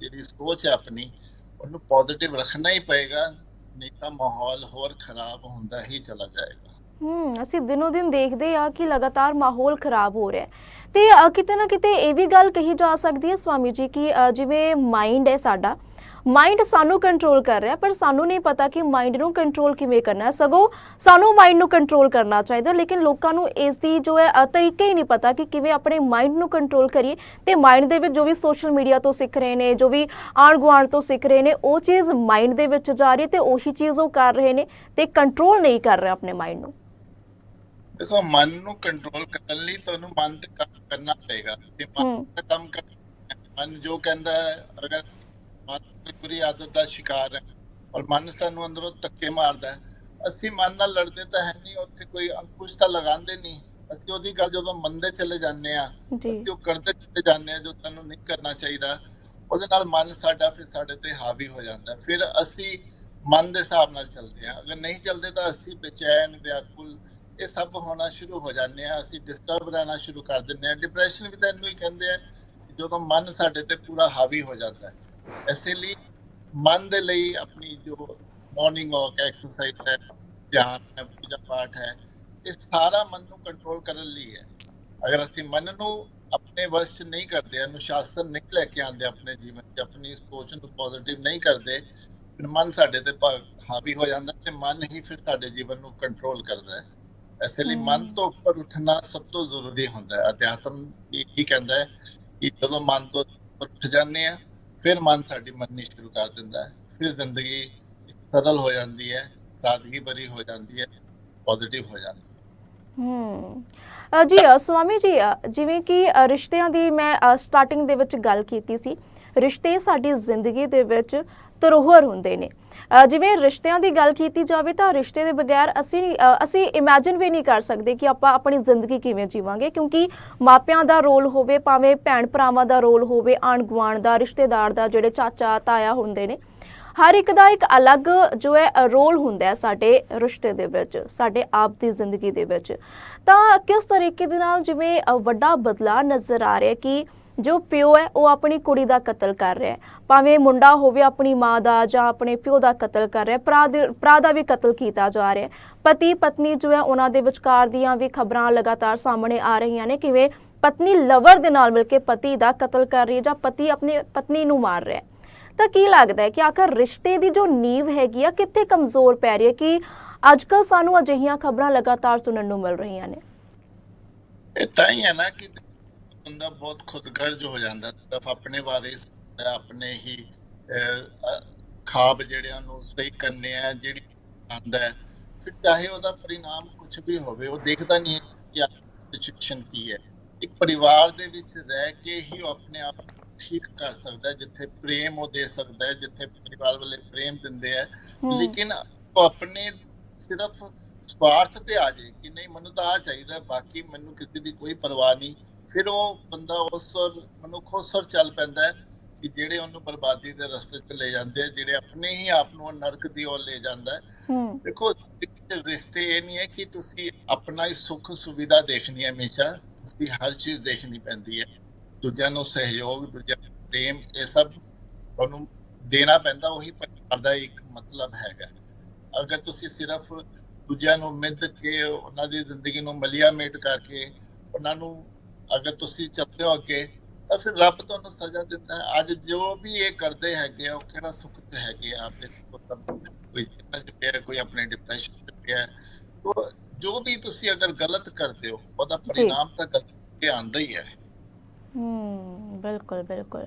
ਜਿਹੜੀ ਸੋਚ ਹੈ ਆਪਣੀ ਉਹਨੂੰ ਪੋਜ਼ਿਟਿਵ ਰੱਖਣਾ ਹੀ ਪਏਗਾ ਨਹੀਂ ਤਾਂ ਮਾਹੌਲ ਹੋਰ ਖਰਾਬ ਹੁੰਦਾ ਹੀ ਚਲਾ ਜਾਏਗਾ। ਹੂੰ ਅਸੀਂ ਦਿਨੋ ਦਿਨ ਦੇਖਦੇ ਆ ਕਿ ਲਗਾਤਾਰ ਮਾਹੌਲ ਖਰਾਬ ਹੋ ਰਿਹਾ ਹੈ। ਤੇ ਕਿਤੇ ਨਾ ਕਿਤੇ ਇਹ ਵੀ ਗੱਲ ਕਹੀ ਜਾ ਸਕਦੀ ਹੈ ਸਵਾਮੀ ਜੀ ਕਿ ਜਿਵੇਂ ਮਾਈਂਡ ਹੈ ਸਾਡਾ ਮਾਈਂਡ ਸਾਨੂੰ ਕੰਟਰੋਲ ਕਰ ਰਿਹਾ ਪਰ ਸਾਨੂੰ ਨਹੀਂ ਪਤਾ ਕਿ ਮਾਈਂਡ ਨੂੰ ਕੰਟਰੋਲ ਕਿਵੇਂ ਕਰਨਾ ਹੈ। ਸਗੋਂ ਸਾਨੂੰ ਮਾਈਂਡ ਨੂੰ ਕੰਟਰੋਲ ਕਰਨਾ ਚਾਹੀਦਾ ਲੇਕਿਨ ਲੋਕਾਂ ਨੂੰ ਇਸ ਦੀ ਜੋ ਹੈ ਅ, ਤਰੀਕੇ ਹੀ ਨਹੀਂ ਪਤਾ ਕਿ ਕਿਵੇਂ ਆਪਣੇ ਮਾਈਂਡ ਨੂੰ ਕੰਟਰੋਲ ਕਰੀਏ। ਤੇ ਮਾਈਂਡ ਦੇ ਵਿੱਚ ਜੋ ਵੀ ਸੋਸ਼ਲ ਮੀਡੀਆ ਤੋਂ ਸਿੱਖ ਰਹੇ ਨੇ ਜੋ ਵੀ ਆਂਢ ਗੁਆਂਢ ਤੋਂ ਸਿੱਖ ਰਹੇ ਨੇ ਉਹ ਚੀਜ਼ ਮਾਈਂਡ ਦੇ ਵਿੱਚ ਜਾ ਰਹੀ ਹੈ ਤੇ ਉਹੀ ਚੀਜ਼ ਉਹ ਕਰ ਰਹੇ ਨੇ ਤੇ ਕੰਟਰੋਲ ਨਹੀਂ ਕਰ ਰਿਹਾ ਆਪਣੇ ਮਾਈਂਡ ਨੂੰ। ਦੇਖੋ ਮਨ ਨੂੰ ਕੰਟਰੋਲ ਕਰਨ ਲਈ ਤੁਹਾਨੂੰ ਮਨ ਤੇ ਕੰਮ ਕਰਨਾ ਪਏਗਾ। ਤੇ ਮਨ। ਤੇ ਕੰਮ ਕਰ ਮਨ ਜੋ ਕਹਿੰਦਾ ਹੈ ਅਗਰ ਮਨ ਕੋਈ ਬੁਰੀ ਆਦਤ ਦਾ ਸ਼ਿਕਾਰ ਹੈ ਔਰ ਮਨ ਸਾਨੂੰ ਅੰਦਰੋਂ ਧੱਕੇ ਮਾਰਦਾ ਹੈ ਅਸੀਂ ਮਨ ਨਾਲ ਲੜਦੇ ਤਾਂ ਹੈ ਨਹੀਂ ਉੱਥੇ ਕੋਈ ਅੰਕੁਸ਼ ਤਾਂ ਲਗਾਉਂਦੇ ਨਹੀਂ। ਅਸੀਂ ਉਹਦੀ ਗੱਲ ਜਦੋਂ ਮੰਨਦੇ ਚਲੇ ਜਾਂਦੇ ਆ ਅਸੀਂ ਉਹ ਕਰਦੇ ਚਲੇ ਜਾਂਦੇ ਆ ਜੋ ਤੁਹਾਨੂੰ ਨਹੀਂ ਕਰਨਾ ਚਾਹੀਦਾ। ਉਹਦੇ ਨਾਲ ਮਨ ਸਾਡਾ ਫਿਰ ਸਾਡੇ ਤੇ ਹਾਵੀ ਹੋ ਜਾਂਦਾ। ਫਿਰ ਅਸੀਂ ਮਨ ਦੇ ਹਿਸਾਬ ਨਾਲ ਚੱਲਦੇ ਆ ਅਗਰ ਨਹੀਂ ਚੱਲਦੇ ਤਾਂ ਅਸੀਂ ਬੇਚੈਨ ਵਿਆਕੁਲ ਇਹ ਸਭ ਹੋਣਾ ਸ਼ੁਰੂ ਹੋ ਜਾਂਦੇ ਆ, ਅਸੀਂ ਡਿਸਟਰਬ ਰਹਿਣਾ ਸ਼ੁਰੂ ਕਰ ਦਿੰਦੇ ਆ। ਡਿਪਰੈਸ਼ਨ ਵੀ ਤਾਂ ਇਹਨੂੰ ਹੀ ਕਹਿੰਦੇ ਆ ਜਦੋਂ ਮਨ ਸਾਡੇ ਤੇ ਪੂਰਾ ਹਾਵੀ ਹੋ ਜਾਂਦਾ ਹੈ। ਇਸੇ ਲਈ ਮਨ ਦੇ ਲਈ ਆਪਣੀ ਜੋ ਮਾਰਨਿੰਗ ਵਾਕ ਐਕਸਰਸਾਈਜ਼ ਹੈ, ਧਿਆਨ ਹੈ, ਪੂਜਾ ਪਾਠ ਹੈ, ਇਹ ਸਾਰਾ ਮਨ ਨੂੰ ਕੰਟਰੋਲ ਕਰਨ ਲਈ ਹੈ। ਅਗਰ ਅਸੀਂ ਮਨ ਨੂੰ ਆਪਣੇ ਵਸ 'ਚ ਨਹੀਂ ਕਰਦੇ, ਅਨੁਸ਼ਾਸਨ ਨਹੀਂ ਲੈ ਕੇ ਆਉਂਦੇ ਆਪਣੇ ਜੀਵਨ 'ਚ, ਆਪਣੀ ਸੋਚ ਨੂੰ ਪੋਜ਼ਿਟਿਵ ਨਹੀਂ ਕਰਦੇ, ਫਿਰ ਮਨ ਸਾਡੇ ਤੇ ਭਾ- ਹਾਵੀ ਹੋ ਜਾਂਦਾ ਤੇ ਮਨ ਹੀ ਫਿਰ ਸਾਡੇ ਜੀਵਨ ਨੂੰ ਕੰਟਰੋਲ ਕਰਦਾ ਹੈ। ਐਸੇ ਲਈ ਮਨ ਤੋਂ ਉੱਪਰ ਉੱਠਣਾ ਸਭ ਤੋਂ ਜ਼ਰੂਰੀ ਹੁੰਦਾ ਹੈ। ਅਧਿਆਤਮ ਇਹ ਹੀ ਕਹਿੰਦਾ ਹੈ ਕਿ ਜਦੋਂ ਮਨ ਤੋਂ ਉੱਪਰ ਉੱਠ ਜਾਂਦੇ ਆ ਫਿਰ ਮਨ ਸਾਡੀ ਮੰਨਣੀ ਸ਼ੁਰੂ ਕਰ ਦਿੰਦਾ ਹੈ। ਫਿਰ ਜ਼ਿੰਦਗੀ ਸਰਲ ਹੋ ਜਾਂਦੀ ਹੈ ਸਾਦਗੀ ਭਰੀ ਹੋ ਜਾਂਦੀ ਹੈ ਪੋਜ਼ਿਟਿਵ ਹੋ ਜਾਂਦੀ ਹੈ। ਹੂੰ ਜੀ ਅ, ਸਵਾਮੀ ਜੀ ਜਿਵੇਂ ਕਿ ਰਿਸ਼ਤਿਆਂ ਦੀ ਮੈਂ ਸਟਾਰਟਿੰਗ ਦੇ ਵਿੱਚ ਗੱਲ ਕੀਤੀ ਸੀ ਰਿਸ਼ਤੇ ਸਾਡੀ ਜ਼ਿੰਦਗੀ ਦੇ ਵਿੱਚ ਧਰੋਹਰ ਹੁੰਦੇ ਨੇ। ਜਿਵੇਂ ਰਿਸ਼ਤਿਆਂ ਦੀ ਗੱਲ ਕੀਤੀ ਜਾਵੇ ਤਾਂ ਰਿਸ਼ਤੇ ਦੇ ਬਗੈਰ ਅਸੀਂ ਅ, ਅਸੀਂ ਇਮੇਜਿਨ ਵੀ ਨਹੀਂ ਕਰ ਸਕਦੇ ਕਿ ਆਪਾਂ ਆਪਣੀ ਜ਼ਿੰਦਗੀ ਕਿਵੇਂ ਜੀਵਾਂਗੇ ਕਿਉਂਕਿ ਮਾਪਿਆਂ ਦਾ ਰੋਲ ਹੋਵੇ ਭਾਵੇਂ ਭੈਣ ਭਰਾਵਾਂ ਦਾ ਰੋਲ ਹੋਵੇ ਆਣ ਗੁਆਂਢ ਦਾ ਰਿਸ਼ਤੇਦਾਰ ਦਾ ਜਿਹੜੇ ਚਾਚਾ ਤਾਇਆ ਹੁੰਦੇ ਨੇ ਹਰ ਇੱਕ ਦਾ ਇੱਕ ਅਲੱਗ ਜੋ ਹੈ ਰੋਲ ਹੁੰਦਾ ਹੈ ਸਾਡੇ ਰਿਸ਼ਤੇ ਦੇ ਵਿੱਚ ਸਾਡੇ ਆਪ ਦੀ ਜ਼ਿੰਦਗੀ ਦੇ ਵਿੱਚ। ਤਾਂ ਕਿਸ ਤਰੀਕੇ ਦੇ ਨਾਲ ਜਿਵੇਂ ਵੱਡਾ ਬਦਲਾਅ ਨਜ਼ਰ ਆ ਰਿਹਾ ਕਿ ਜੋ ਪਿਓ ਹੈ, ਉਹ ਆਪਣੀ ਕੁੜੀ ਦਾ ਕਤਲ ਕਰ ਰਿਹਾ ਹੈ। ਭਾਵੇਂ ਮੁੰਡਾ ਹੋਵੇ, ਆਪਣੀ ਮਾਂ ਦਾ ਜਾਂ ਆਪਣੇ ਪਿਓ ਦਾ ਕਤਲ ਕਰ ਰਿਹਾ ਭਰਾ ਦੇ ਭਰਾ ਦਾ ਵੀ ਕਤਲ ਕੀਤਾ ਜਾ ਰਿਹਾ ਪਤੀ, ਪਤਨੀ ਜੋ ਹੈ, ਉਹਨਾਂ ਦੇ ਵਿਚਕਾਰ ਦੀਆਂ ਵੀ ਖਬਰਾਂ ਲਗਾਤਾਰ ਸਾਹਮਣੇ ਆ ਰਹੀਆਂ ਨੇ, ਕਿਵੇਂ ਪਤਨੀ ਲਵਰ ਦੇ ਨਾਲ ਮਿਲ ਕੇ ਪਤੀ ਦਾ ਕਤਲ ਕਰ ਰਹੀ ਹੈ ਜਾਂ ਪਤੀ ਆਪਣੀ ਪਤਨੀ ਨੂੰ ਮਾਰ ਰਿਹਾ ਹੈ। ਤਾਂ ਕੀ ਲੱਗਦਾ ਹੈ ਕਿ ਆਖਰ ਰਿਸ਼ਤੇ ਦੀ ਜੋ ਨੀਂਵ ਹੈਗੀ ਆ, ਕਿੱਥੇ ਕਮਜ਼ੋਰ ਪੈ ਰਹੀ ਹੈ ਕਿ ਅੱਜਕੱਲ ਸਾਨੂੰ ਅਜਿਹੀਆਂ ਖਬਰਾਂ ਲਗਾਤਾਰ ਸੁਣਨ ਨੂੰ ਮਿਲ ਰਹੀਆਂ ਨੇ? ਇਹ ਤਾਂ ਹੀ ਹੈ ਨਾ ਕਿ ਬੰਦਾ ਬਹੁਤ ਖੁਦਗਰਜ ਹੋ ਜਾਂਦਾ ਸਿਰਫ ਆਪਣੇ ਬਾਰੇ ਆਪਣੇ ਹੀ ਖਾਬ ਜਿਹੜਿਆਂ ਨੂੰ ਸਹੀ ਕਰਨੇ ਆ ਜਿਹੜੀ ਆਂਦਾ ਹੈ। ਫਿਰ ਚਾਹੇ ਉਹਦਾ ਪਰਿਣਾਮ ਕੁਝ ਵੀ ਹੋਵੇ ਉਹ ਦੇਖਦਾ ਨਹੀਂ ਹੈ ਕਿ ਸਿਚੁਏਸ਼ਨ ਕੀ ਹੈ। ਇੱਕ ਪਰਿਵਾਰ ਦੇ ਵਿੱਚ ਰਹਿ ਕੇ ਹੀ ਉਹ ਆਪਣੇ ਆਪ ਠੀਕ ਕਰ ਸਕਦਾ ਜਿੱਥੇ ਪ੍ਰੇਮ ਉਹ ਦੇ ਸਕਦਾ ਜਿੱਥੇ ਪਰਿਵਾਰ ਵਾਲੇ ਪ੍ਰੇਮ ਦਿੰਦੇ ਆ। ਲੇਕਿਨ ਆਪਣੇ ਸਿਰਫ ਸਵਾਰਥ ਤੇ ਆ ਜਾਏ ਕਿ ਨਹੀਂ ਮੈਨੂੰ ਤਾਂ ਆ ਚਾਹੀਦਾ ਬਾਕੀ ਮੈਨੂੰ ਕਿਸੇ ਦੀ ਕੋਈ ਪਰਵਾਹ ਨਹੀਂ। ਫਿਰ ਉਹ ਬੰਦਾ ਉਸ ਮਨੁੱਖ ਉਸ ਚੱਲ ਪੈਂਦਾ ਹੈ ਕਿ ਜਿਹੜੇ ਉਹਨੂੰ ਬਰਬਾਦੀ ਦੇ ਰਸਤੇ 'ਚ ਲੈ ਜਾਂਦੇ ਆ ਜਿਹੜੇ ਆਪਣੇ ਹੀ ਆਪ ਨੂੰ ਨਰਕ ਦੀ ओर ਲੈ ਜਾਂਦਾ ਹੈ। ਦੇਖੋ ਰਿਸ਼ਤੇ ਇਹ ਨਹੀਂ ਹੈ ਕਿ ਤੁਸੀਂ ਆਪਣਾ ਹੀ ਸੁੱਖ ਸੁਵਿਧਾ ਦੇਖਣੀ ਹੈ ਹਮੇਸ਼ਾ ਤੁਸੀਂ ਹਰ ਚੀਜ਼ ਦੇਖਣੀ ਪੈਂਦੀ ਹੈ। ਦੂਜਿਆਂ ਨੂੰ ਸਹਿਯੋਗ ਦੂਜਿਆਂ ਨੂੰ ਪ੍ਰੇਮ ਇਹ ਸਭ ਤੁਹਾਨੂੰ ਦੇਣਾ ਪੈਂਦਾ ਉਹੀ ਪਰਿਵਾਰ ਦਾ ਇੱਕ ਮਤਲਬ ਹੈਗਾ। ਅਗਰ ਤੁਸੀਂ ਸਿਰਫ ਦੂਜਿਆਂ ਨੂੰ ਮਿੱਧ ਕੇ ਉਹਨਾਂ ਦੀ ਜ਼ਿੰਦਗੀ ਨੂੰ ਮਲੀਆ ਮੇਟ ਕਰਕੇ ਉਹਨਾਂ ਨੂੰ ਅਗਰ ਤੁਸੀਂ ਚੱਲਦੇ ਹੋ ਅੱਗੇ ਤਾਂ ਫਿਰ ਰੱਬ ਤੁਹਾਨੂੰ ਸਜ਼ਾ ਦਿੰਦਾ ਹੈ। ਅੱਜ ਜੋ ਵੀ ਇਹ ਕਰਦੇ ਹੈਗੇ ਉਹ ਕਿਹੜਾ ਸੁੱਖ ਤੇ ਹੈਗੇ ਆਪਦੇ ਕੋਈ ਪਿਆ ਕੋਈ ਆਪਣੇ ਡਿਪਰੈਸ਼ਨ 'ਚ ਪਿਆ ਤੋ ਜੋ ਵੀ ਤੁਸੀਂ ਅਗਰ ਗਲਤ ਕਰਦੇ ਹੋ ਉਹਦਾ ਪਰਿਣਾਮ ਤਾਂ ਗਲਤ ਆਂਦਾ ਹੀ ਹੈ। ਹੂੰ ਬਿਲਕੁਲ ਬਿਲਕੁਲ।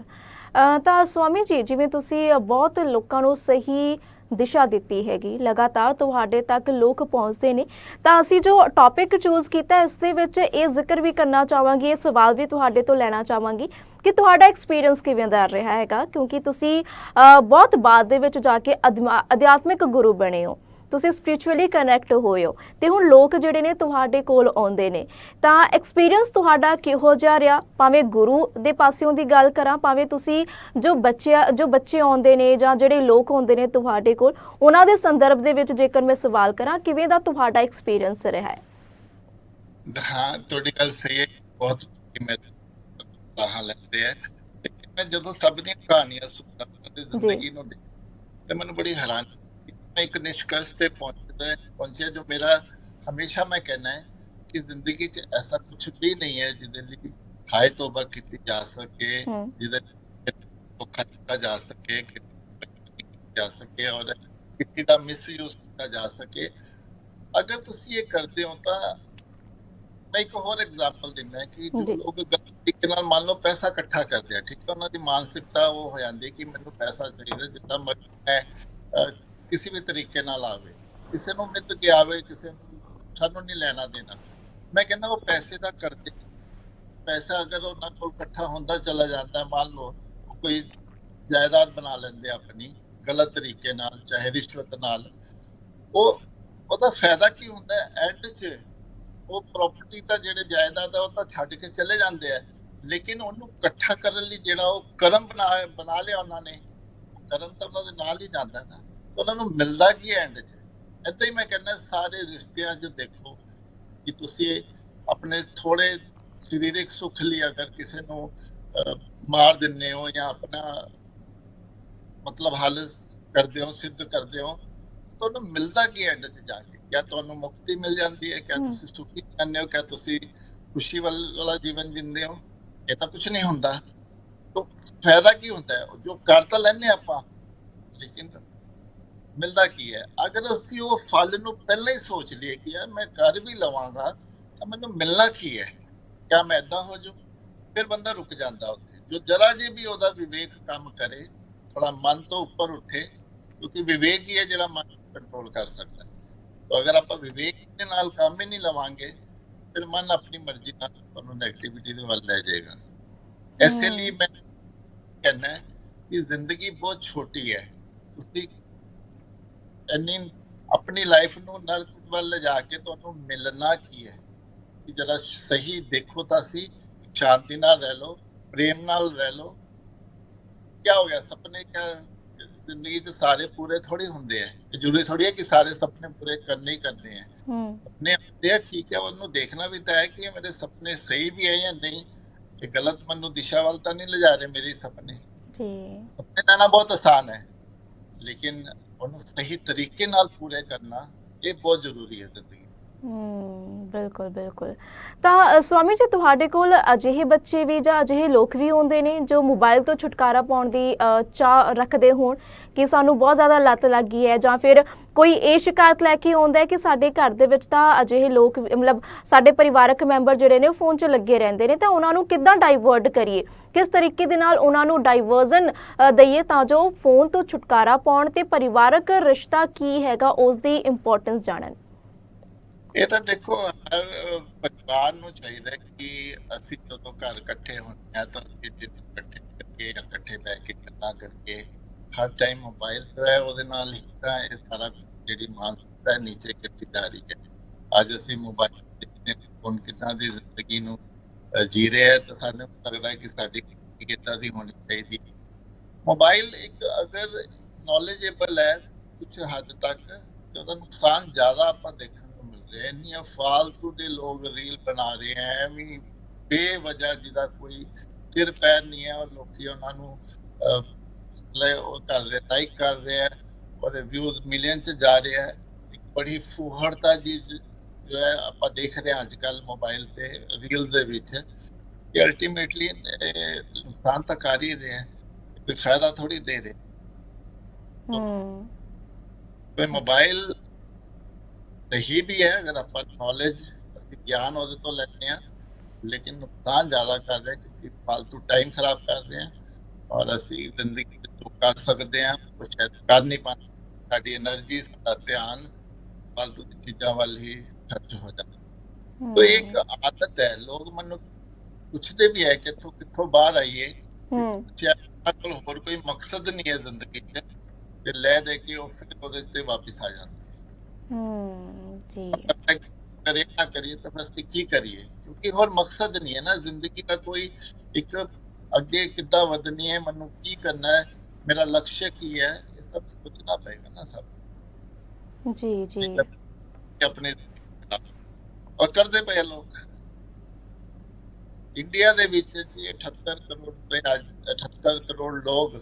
ਤਾਂ ਸਵਾਮੀ ਜੀ ਜਿਵੇਂ ਤੁਸੀਂ ਬਹੁਤ ਲੋਕਾਂ ਨੂੰ ਸਹੀ ਦਿਸ਼ਾ ਦਿੱਤੀ ਹੈਗੀ। ਲਗਾਤਾਰ ਤੁਹਾਡੇ ਤੱਕ ਲੋਕ ਪਹੁੰਚਦੇ ਨੇ। ਤਾਂ ਅਸੀਂ ਜੋ ਟੌਪਿਕ ਚੂਜ਼ ਕੀਤਾ ਇਸ ਦੇ ਵਿੱਚ ਇਹ ਜ਼ਿਕਰ ਵੀ ਕਰਨਾ ਚਾਹਾਂਗੀ ਇਹ ਸਵਾਲ ਵੀ ਤੁਹਾਡੇ ਤੋਂ ਲੈਣਾ ਚਾਹਾਂਗੀ ਕਿ ਤੁਹਾਡਾ ਐਕਸਪੀਰੀਅੰਸ ਕਿਵੇਂ ਦਾ ਰਿਹਾ ਹੈਗਾ। ਕਿਉਂਕਿ ਤੁਸੀਂ ਅ, ਬਹੁਤ ਬਾਅਦ ਦੇ ਵਿੱਚ ਜਾ ਕੇ ਅਧਿਮਾ- ਅਧਿਆਤਮਿਕ ਗੁਰੂ ਬਣੇ ਹੋ। ਤੁਸੀਂ ਸਪਿਰਚੁਅਲੀ ਕਨੈਕਟ ਹੋਏ ਹੋ ਤੇ ਹੁਣ ਲੋਕ ਜਿਹੜੇ ਨੇ ਤੁਹਾਡੇ ਕੋਲ ਆਉਂਦੇ ਨੇ ਤਾਂ ਐਕਸਪੀਰੀਅੰਸ ਤੁਹਾਡਾ ਕਿਹੋ ਜਿਹਾ ਰਿਹਾ? ਭਾਵੇਂ ਗੁਰੂ ਦੇ ਪਾਸਿਓਂ ਦੀ ਗੱਲ ਕਰਾਂ ਭਾਵੇਂ ਤੁਸੀਂ ਜੋ ਬੱਚੇ ਜੋ ਬੱਚੇ ਆਉਂਦੇ ਨੇ ਜਾਂ ਜਿਹੜੇ ਲੋਕ ਆਉਂਦੇ ਨੇ ਤੁਹਾਡੇ ਕੋਲ ਉਹਨਾਂ ਦੇ ਸੰਦਰਭ ਦੇ ਵਿੱਚ ਜੇਕਰ ਮੈਂ ਸਵਾਲ ਕਰਾਂ ਕਿਵੇਂ ਦਾ ਤੁਹਾਡਾ ਐਕਸਪੀਰੀਅੰਸ ਰਿਹਾ ਹੈ? ਹਾਂ ਤੁਹਾਡੀ ਗੱਲ ਸਹੀ ਹੈ ਬਹੁਤ ਮੈਂ ਲਾਹਾ ਲੈਂਦੇ ਆ। ਮੈਂ ਜਦੋਂ ਸਭ ਦੀਆਂ ਕਹਾਣੀਆਂ ਸੁਣਦਾ ਦੀ ਜ਼ਿੰਦਗੀ ਨੂੰ ਤੇ ਮੈਨੂੰ ਬੜੀ ਹੈਰਾਨ ਇੱਕ ਨਿਸ਼ਕਰਸ਼ ਤੇ ਪਹੁੰਚਦਾ ਪਹੁੰਚਿਆ ਜੋ ਮੇਰਾ ਹਮੇਸ਼ਾ ਮੈਂ ਕਹਿਣਾ ਹੈ ਕਿ ਜ਼ਿੰਦਗੀ 'ਚ ਐਸਾ ਕੁਝ ਵੀ ਨਹੀਂ ਹੈ ਜਿਹਦੇ ਲਈ ਹਾਏ ਤੋਬਾ ਕੀਤੀ ਜਾ ਸਕੇ। ਜਿਹਦੇ ਧੋਖਾ ਦਿੱਤਾ ਜਾ ਸਕੇ ਜਾ ਸਕੇ ਔਰ ਕਿਸੇ ਦਾ ਮਿਸਯੂਜ਼ ਕੀਤਾ ਜਾ ਸਕੇ ਅਗਰ ਤੁਸੀਂ ਇਹ ਕਰਦੇ ਹੋ ਤਾਂ ਮੈਂ ਇੱਕ ਹੋਰ ਐਗਜ਼ਾਮਪਲ ਦਿੰਦਾ ਕਿ ਜੋ। ਲੋਕ ਗਲਤ ਤਰੀਕੇ ਨਾਲ ਮੰਨ ਲਓ ਪੈਸਾ ਇਕੱਠਾ ਕਰਦੇ ਆ ਠੀਕ ਹੈ ਉਹਨਾਂ ਦੀ ਮਾਨਸਿਕਤਾ ਉਹ ਹੋ ਜਾਂਦੀ ਕਿ ਮੈਨੂੰ ਪੈਸਾ ਚਾਹੀਦਾ ਜਿੱਦਾਂ ਮਰਜ਼ੀ ਹੈ ਅਹ, ਕਿਸੇ ਵੀ ਤਰੀਕੇ ਨਾਲ ਆਵੇ, ਕਿਸੇ ਨੂੰ ਮਿੱਤ ਕੇ ਆਵੇ ਕਿਸੇ ਨੂੰ ਸਾਨੂੰ ਨਹੀਂ ਲੈਣਾ ਦੇਣਾ। ਮੈਂ ਕਹਿੰਦਾ ਉਹ ਪੈਸੇ ਦਾ ਕਰਦੇ। ਪੈਸਾ ਅਗਰ ਉਹਨਾਂ ਕੋਲ ਇਕੱਠਾ ਹੁੰਦਾ ਚਲਾ ਜਾਂਦਾ, ਮੰਨ ਲਓ ਕੋਈ ਜਾਇਦਾਦ ਬਣਾ ਲੈਂਦੇ ਆਪਣੀ, ਗਲਤ ਤਰੀਕੇ ਨਾਲ, ਚਾਹੇ ਰਿਸ਼ਵਤ ਨਾਲ, ਉਹ, ਉਹਦਾ ਫਾਇਦਾ ਕੀ ਹੁੰਦਾ? ਐਂਡ 'ਚ ਉਹ ਪ੍ਰਾਪਰਟੀ ਤਾਂ ਜਿਹੜੇ ਜਾਇਦਾਦ ਹੈ ਉਹ ਤਾਂ ਛੱਡ ਕੇ ਚਲੇ ਜਾਂਦੇ ਆ। ਲੇਕਿਨ ਉਹਨੂੰ ਇਕੱਠਾ ਕਰਨ ਲਈ ਜਿਹੜਾ ਉਹ ਕਰਮ ਬਣਾ ਬਣਾ ਲਿਆ ਉਹਨਾਂ ਨੇ, ਕਰਮ ਤਾਂ ਉਹਨਾਂ ਦੇ ਨਾਲ ਹੀ ਜਾਂਦਾ ਨਾ। ਉਹਨਾਂ ਨੂੰ ਮਿਲਦਾ ਕੀ ਐਂਡ 'ਚ? ਏਦਾਂ ਹੀ ਮੈਂ ਕਹਿੰਦਾ ਸਾਰੇ ਰਿਸ਼ਤਿਆਂ 'ਚ ਦੇਖੋ ਕਿ ਤੁਸੀਂ ਆਪਣੇ ਥੋੜੇ ਸਰੀਰਕ ਸੁੱਖ ਲਈ ਅਗਰ ਕਿਸੇ ਨੂੰ ਮਾਰ ਦਿੰਨੇ ਹੋ ਜਾਂ ਆਪਣਾ ਮਤਲਬ ਹੱਲ ਕਰਦੇ ਹੋ ਸਿੱਧ ਕਰਦੇ ਹੋ ਤੁਹਾਨੂੰ ਮਿਲਦਾ ਕੀ ਐਂਡ 'ਚ ਜਾ ਕੇ? ਕਿਆ ਤੁਹਾਨੂੰ ਮੁਕਤੀ ਮਿਲ ਜਾਂਦੀ ਹੈ? ਕਿਆ। ਤੁਸੀਂ ਸੁਖੀ ਜਾਂਦੇ ਹੋ? ਕਿਆ ਤੁਸੀਂ ਖੁਸ਼ੀ ਵੱਲ- ਵਾਲਾ ਜੀਵਨ ਜਿੰਦੇ ਹੋ? ਇਹ ਤਾਂ ਕੁਝ ਨਹੀਂ ਹੁੰਦਾ। ਤਾਂ ਫਾਇਦਾ ਕੀ ਹੁੰਦਾ ਹੈ? ਜੋ ਕਰ ਤਾਂ ਲੈਨੇ ਆਪਾਂ ਲੇਕਿਨ ਮਿਲਦਾ ਕੀ ਹੈ? ਅਗਰ ਅਸੀਂ ਉਹ ਫਲ ਨੂੰ ਪਹਿਲਾਂ ਹੀ ਸੋਚ ਲਈਏ ਕਿ ਯਾਰ ਮੈਂ ਕਰ ਵੀ ਲਵਾਂਗਾ ਤਾਂ ਮੈਨੂੰ ਮਿਲਣਾ ਕੀ ਹੈ? ਕਿਆ ਮੈਂ ਏਦਾਂ ਹੋ ਜੂ ਫਿਰ ਬੰਦਾ ਰੁਕ ਜਾਂਦਾ ਉੱਥੇ। ਜੋ ਜਰਾ ਜੇ ਵੀ ਉਹਦਾ ਵਿਵੇਕ ਕੰਮ ਕਰੇ ਥੋੜਾ ਮਨ ਤੋਂ ਉੱਪਰ ਉੱਠੇ ਕਿਉਂਕਿ ਵਿਵੇਕ ਹੀ ਹੈ ਜਿਹੜਾ ਮਨ ਕੰਟਰੋਲ ਕਰ ਸਕਦਾ। ਹੈ ਤਾਂ ਅਗਰ ਆਪਾਂ ਵਿਵੇਕ ਦੇ ਨਾਲ ਕੰਮ ਹੀ ਨਹੀਂ ਲਵਾਂਗੇ ਫਿਰ ਮਨ ਆਪਣੀ ਮਰਜ਼ੀ ਨਾਲ ਤੁਹਾਨੂੰ ਨੈਗੇਟਿਵਿਟੀ ਦੇ ਵੱਲ ਲੈ ਜਾਏਗਾ। ਇਸੇ। ਲਈ ਮੈਂ ਕਹਿੰਦਾ ਕਿ ਜ਼ਿੰਦਗੀ ਬਹੁਤ ਛੋਟੀ ਹੈ। ਤੁਸੀਂ ਇੰਨੀ ਆਪਣੀ ਲਾਈਫ ਨੂੰ ਨਰਕ ਵੱਲ ਲਿਜਾ ਕੇ ਤੁਹਾਨੂੰ ਮਿਲਣਾ ਕੀ ਹੈ? ਕਿ ਜਰਾ ਸਹੀ ਦੇਖੋ ਤਾਂ ਸੀ ਸ਼ਾਂਤੀ ਨਾਲ ਰਹਿ ਲਓ ਪ੍ਰੇਮ ਨਾਲ ਰਹਿ ਲਓ। ਕੀ ਹੋ ਗਿਆ? ਸੁਪਨੇ ਕਿਆ? ਜ਼ਿੰਦਗੀ 'ਚ ਸਾਰੇ ਪੂਰੇ ਥੋੜੀ ਹੁੰਦੇ ਆ। ਜ਼ਰੂਰੀ ਥੋੜੀ ਹੈ ਕਿ ਸਾਰੇ ਸੁਪਨੇ ਪੂਰੇ ਕਰਨੇ ਹੀ ਕਰਨੇ ਆ। ਹੂੰ। ਸੁਪਨੇ ਹੁੰਦੇ ਠੀਕ ਹੈ ਉਹਨੂੰ ਦੇਖਣਾ ਵੀ ਤਾਂ ਹੈ ਕਿ ਮੇਰੇ ਸੁਪਨੇ ਸਹੀ ਵੀ ਹੈ ਜਾਂ ਨਹੀਂ। ਇਹ ਗਲਤ ਮੈਨੂੰ ਦਿਸ਼ਾ ਵੱਲ ਤਾਂ ਨਹੀਂ ਲਿਜਾ ਰਹੇ ਮੇਰੇ ਸੁਪਨੇ। ਜੀ ਸੁਪਨੇ ਲੈਣਾ ਬਹੁਤ ਆਸਾਨ ਹੈ। ਲੇਕਿਨ ਉਹਨੂੰ ਸਹੀ ਤਰੀਕੇ ਨਾਲ ਪੂਰੇ ਕਰਨਾ ਇਹ ਬਹੁਤ ਜ਼ਰੂਰੀ ਹੈ ਜ਼ਿੰਦਗੀ ਹਮ ਬਿਲਕੁਲ ਬਿਲਕੁਲ। ਤਾਂ ਅ, ਸਵਾਮੀ ਜੀ ਤੁਹਾਡੇ ਕੋਲ ਅਜਿਹੇ ਬੱਚੇ ਵੀ ਜਾਂ ਅਜਿਹੇ ਲੋਕ ਵੀ ਹੁੰਦੇ ਨੇ ਜੋ ਮੋਬਾਈਲ ਤੋਂ ਛੁਟਕਾਰਾ ਪਾਉਣ ਦੀ ਅ, ਚਾਹ ਰੱਖਦੇ ਹੋਣ ਕਿ ਸਾਨੂੰ ਬਹੁਤ ਜ਼ਿਆਦਾ ਲੱਤ ਲੱਗ ਗਈ ਹੈ ਜਾਂ ਫਿਰ ਕੋਈ ਇਹ ਸ਼ਿਕਾਇਤ ਲੈ ਕੇ ਆਉਂਦਾ ਹੈ ਕਿ ਸਾਡੇ ਘਰ ਦੇ ਵਿੱਚ ਤਾਂ ਅਜਿਹੇ ਲੋਕ ਵੀ- ਮਤਲਬ ਸਾਡੇ ਪਰਿਵਾਰਕ ਮੈਂਬਰ ਜਿਹੜੇ ਨੇ ਉਹ ਫੋਨ 'ਚ ਲੱਗੇ ਰਹਿੰਦੇ ਨੇ ਤਾਂ ਉਹਨਾਂ ਨੂੰ ਕਿੱਦਾਂ ਡਾਈਵਰਟ ਕਰੀਏ? ਕਿਸ ਤਰੀਕੇ ਦੇ ਨਾਲ ਉਹਨਾਂ ਨੂੰ ਡਾਈਵਰਜ਼ਨ ਦਈਏ ਤਾਂ ਜੋ ਫੋਨ ਤੋਂ ਛੁਟਕਾਰਾ ਪਾਉਣ ਤੇ ਪਰਿਵਾਰਕ ਰਿਸ਼ਤਾ ਕੀ ਹੈਗਾ ਉਸ ਦੀ ਇੰਪੋਰਟੈਂਸ ਜਾਣਨ? ਇਹ ਤਾਂ ਦੇਖੋ ਹਰ ਪਰਿਵਾਰ ਨੂੰ ਚਾਹੀਦਾ ਹੈ ਕਿ ਅਸੀਂ ਜਦੋਂ ਘਰ ਇਕੱਠੇ ਹੁੰਦੇ ਆ ਤਾਂ ਇਕੱਠੇ ਕਰਕੇ ਇਕੱਠੇ ਬਹਿ ਕੇ ਗੱਲਾਂ ਕਰਕੇ ਹਰ ਟਾਈਮ ਮੋਬਾਈਲ ਜੋ ਹੈ ਉਹਦੇ ਨਾਲ ਹੀ ਤਾਂ ਇਹ ਸਾਰਾ ਜਿਹੜੀ ਮਾਨਸਿਕਤਾ ਨੀਚੇ ਕੱਟੀ ਜਾ ਰਹੀ ਹੈ। ਅੱਜ ਅਸੀਂ ਮੋਬਾਈਲ ਦੇ ਹੁਣ ਕਿੰਨਾ ਦੀ ਜ਼ਿੰਦਗੀ ਨੂੰ ਅਹ, ਜੀ ਰਹੇ ਹੈ ਤਾਂ ਸਾਨੂੰ ਲੱਗਦਾ ਹੈ ਕਿ ਸਾਡੀ ਕਿੱਦਾਂ ਦੀ ਹੋਣੀ ਚਾਹੀਦੀ ਹੈ। ਮੋਬਾਈਲ ਇੱਕ ਅਗਰ ਨੌਲੇਜੇਬਲ ਹੈ ਕੁਝ ਹੱਦ ਤੱਕ ਤੇ ਉਹਦਾ ਨੁਕਸਾਨ ਜ਼ਿਆਦਾ ਆਪਾਂ ਦੇਖ ਰਿਹਾ ਹੈ ਇੰਨੀਆਂ ਫਾਲਤੂ ਦੇ ਲੋਕ ਰੀਲ ਬਣਾ ਰਹੇ ਹੈ ਐਵੇਂ ਬੇਵਜ੍ਹਾ ਜਿਹਦਾ ਕੋਈ ਸਿਰ ਪੈਰ ਨਹੀਂ ਹੈ ਔਰ ਲੋਕੀ ਉਹਨਾਂ ਨੂੰ ਲੈ ਉਹ ਕਰ ਰਹੇ ਲਾਈਕ ਕਰ ਰਹੇ ਹੈ ਔਰ ਵਿਊਜ਼ ਮਿਲੀਅਨ ਚ ਜਾ ਰਿਹਾ ਹੈ ਇੱਕ ਬੜੀ ਫੁਹੜਤਾ ਜੀ ਜ- ਹੈ ਆਪਾਂ ਦੇਖ ਰਹੇ ਹਾਂ ਅੱਜ ਕੱਲ ਮੋਬਾਈਲ ਤੇ ਰੀਲ ਦੇ ਵਿੱਚ ਇਹ ਅਲਟੀਮੇਟਲੀ ਨੁਕਸਾਨ ਤਾਂ ਕਰ ਹੀ ਰਿਹਾ ਹੈ ਕੋਈ ਫਾਇਦਾ ਥੋੜੀ ਦੇ ਰਿਹਾ। ਹਮ ਕੋਈ ਮੋਬਾਈਲ ਸਹੀ ਵੀ ਹੈ ਅਗਰ ਆਪਾਂ ਨੌਲੇਜ ਅਸੀਂ ਗਿਆਨ ਉਹਦੇ ਤੋਂ ਲੈਂਦੇ ਆ ਲੇਕਿਨ ਨੁਕਸਾਨ ਜ਼ਿਆਦਾ ਕਰ ਰਹੇ ਕਿ ਫालतू ਟਾਈਮ ਖਰਾਬ ਕਰ ਰਹੇ ਆ ਔਰ ਅਸੀਂ ਜ਼ਿੰਦਗੀ ਵਿੱਚ ਜੋ ਕਰ ਸਕਦੇ ਆ ਉਹ ਸ਼ਾਇਦ ਕਰ ਨਹੀਂ ਪਾਉਂਦੇ। ਸਾਡੀ એનર્ਜੀ ਸਾਡਾ ਧਿਆਨ ਫालतू ਦੀ ਚੀਜ਼ਾਂ ਵੱਲ ਹੀ ਖਰਚ ਹੋ ਜਾਂਦਾ। ਤੋ ਇੱਕ ਆਦਤ ਹੈ ਲੋਕ ਮੈਨੂੰ ਪੁੱਛਦੇ ਵੀ ਹੈ ਕਿ ਤੂੰ ਕਿੱਥੋਂ ਬਾਹਰ ਆਈਏ? ਅਕਲ ਹੋਰ ਕੋਈ ਮਕਸਦ ਨਹੀਂ ਹੈ ਜ਼ਿੰਦਗੀ 'ਚ ਤੇ ਲੈ ਦੇ ਕੇ ਉਹ ਫਿਰ ਉਹਦੇ ਤੇ ਵਾਪਸ ਆ ਜਾਂਦਾ। ਜੀ ਆਪਾਂ ਕਰੇ ਨਾ ਕਰੀਏ ਤਾਂ ਬਸ ਕੀ ਕਰੀਏ ਕਿਉਂਕਿ ਹੋਰ ਮਕਸਦ ਨਹੀਂ ਹੈ ਨਾ ਜ਼ਿੰਦਗੀ ਦਾ ਕੋਈ ਇੱਕ ਅੱਗੇ ਕਿੱਦਾਂ ਵਧਣੀ ਹੈ ਮੈਨੂੰ ਕੀ ਕਰਨਾ ਹੈ ਮੇਰਾ ਲਕਸ਼ਯ ਕੀ ਹੈ ਇਹ ਸਭ ਸੋਚਣਾ ਪਏਗਾ ਨਾ ਸਭ ਜੀ ਜੀ ਆਪਣੇ ਔਰ ਕਰਦੇ ਪਏ ਲੋਕ ਇੰਡੀਆ ਦੇ ਵਿੱਚ ਜੀ 78 ਕਰੋੜ ਦੇ ਅੱਜ 78 ਕਰੋੜ ਲੋਕ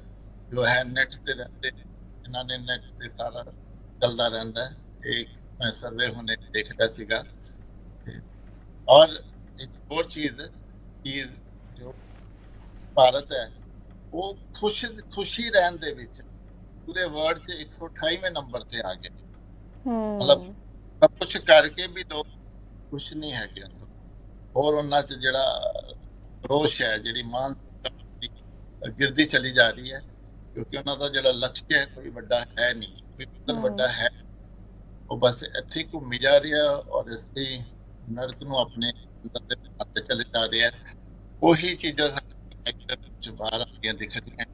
ਜੋ ਹੈ ਨੈਟ ਤੇ ਰਹਿੰਦੇ। ਇਹਨਾਂ ਨੇ ਨੈਟ ਤੇ ਸਾਰਾ ਚੱਲਦਾ ਰਹਿੰਦਾ ਹੈ ਇੱਕ ਮੈਂ ਸਰਵੇ ਹੋਣੇ ਦੇਖਦਾ ਸੀਗਾ ਔਰ ਇੱਕ ਹੋਰ ਚੀਜ਼ ਕਿ ਜੋ ਭਾਰਤ ਹੈ ਉਹ ਖੁਸ਼ ਖੁਸ਼ੀ ਰਹਿਣ ਦੇ ਵਿੱਚ ਪੂਰੇ ਵਰਲਡ 'ਚ 128ਵੇਂ ਨੰਬਰ ਤੇ ਆ ਗਿਆ ਮਤਲਬ ਹਮ ਸਭ ਕੁਝ ਕਰਕੇ ਵੀ ਲੋਕ ਖੁਸ਼ ਨਹੀਂ ਹੈਗੇ ਹੋਰ ਉਹਨਾਂ 'ਚ ਜਿਹੜਾ ਰੋਸ਼ ਹੈ ਜਿਹੜੀ ਮਾਨਸਿਕਤਾ ਗਿਰਦੀ ਚਲੀ ਜਾ ਰਹੀ ਹੈ ਕਿਉਂਕਿ ਉਹਨਾਂ ਦਾ ਜਿਹੜਾ ਲਕਸ਼ਯ ਹੈ ਕੋਈ ਵੱਡਾ ਹੈ ਨਹੀਂ ਕੋਈ। ਵੱਡਾ ਹੈ ਉਹ ਬਸ ਇੱਥੇ ਘੁੰਮੀ ਜਾ ਰਹੀ ਔਰ ਇਸ ਦੀ ਨਰਕ ਨੂੰ ਆਪਣੇ ਅੰਦਰ ਦੇ ਪਾਤੇ ਚਲੇ ਜਾ ਰਿਹਾ। ਉਹੀ ਚੀਜ਼ਾਂ ਸਾਡੇ ਚ ਬਾਹਰ ਆਉਂਦੀਆਂ ਦਿਖ ਰਹੀਆਂ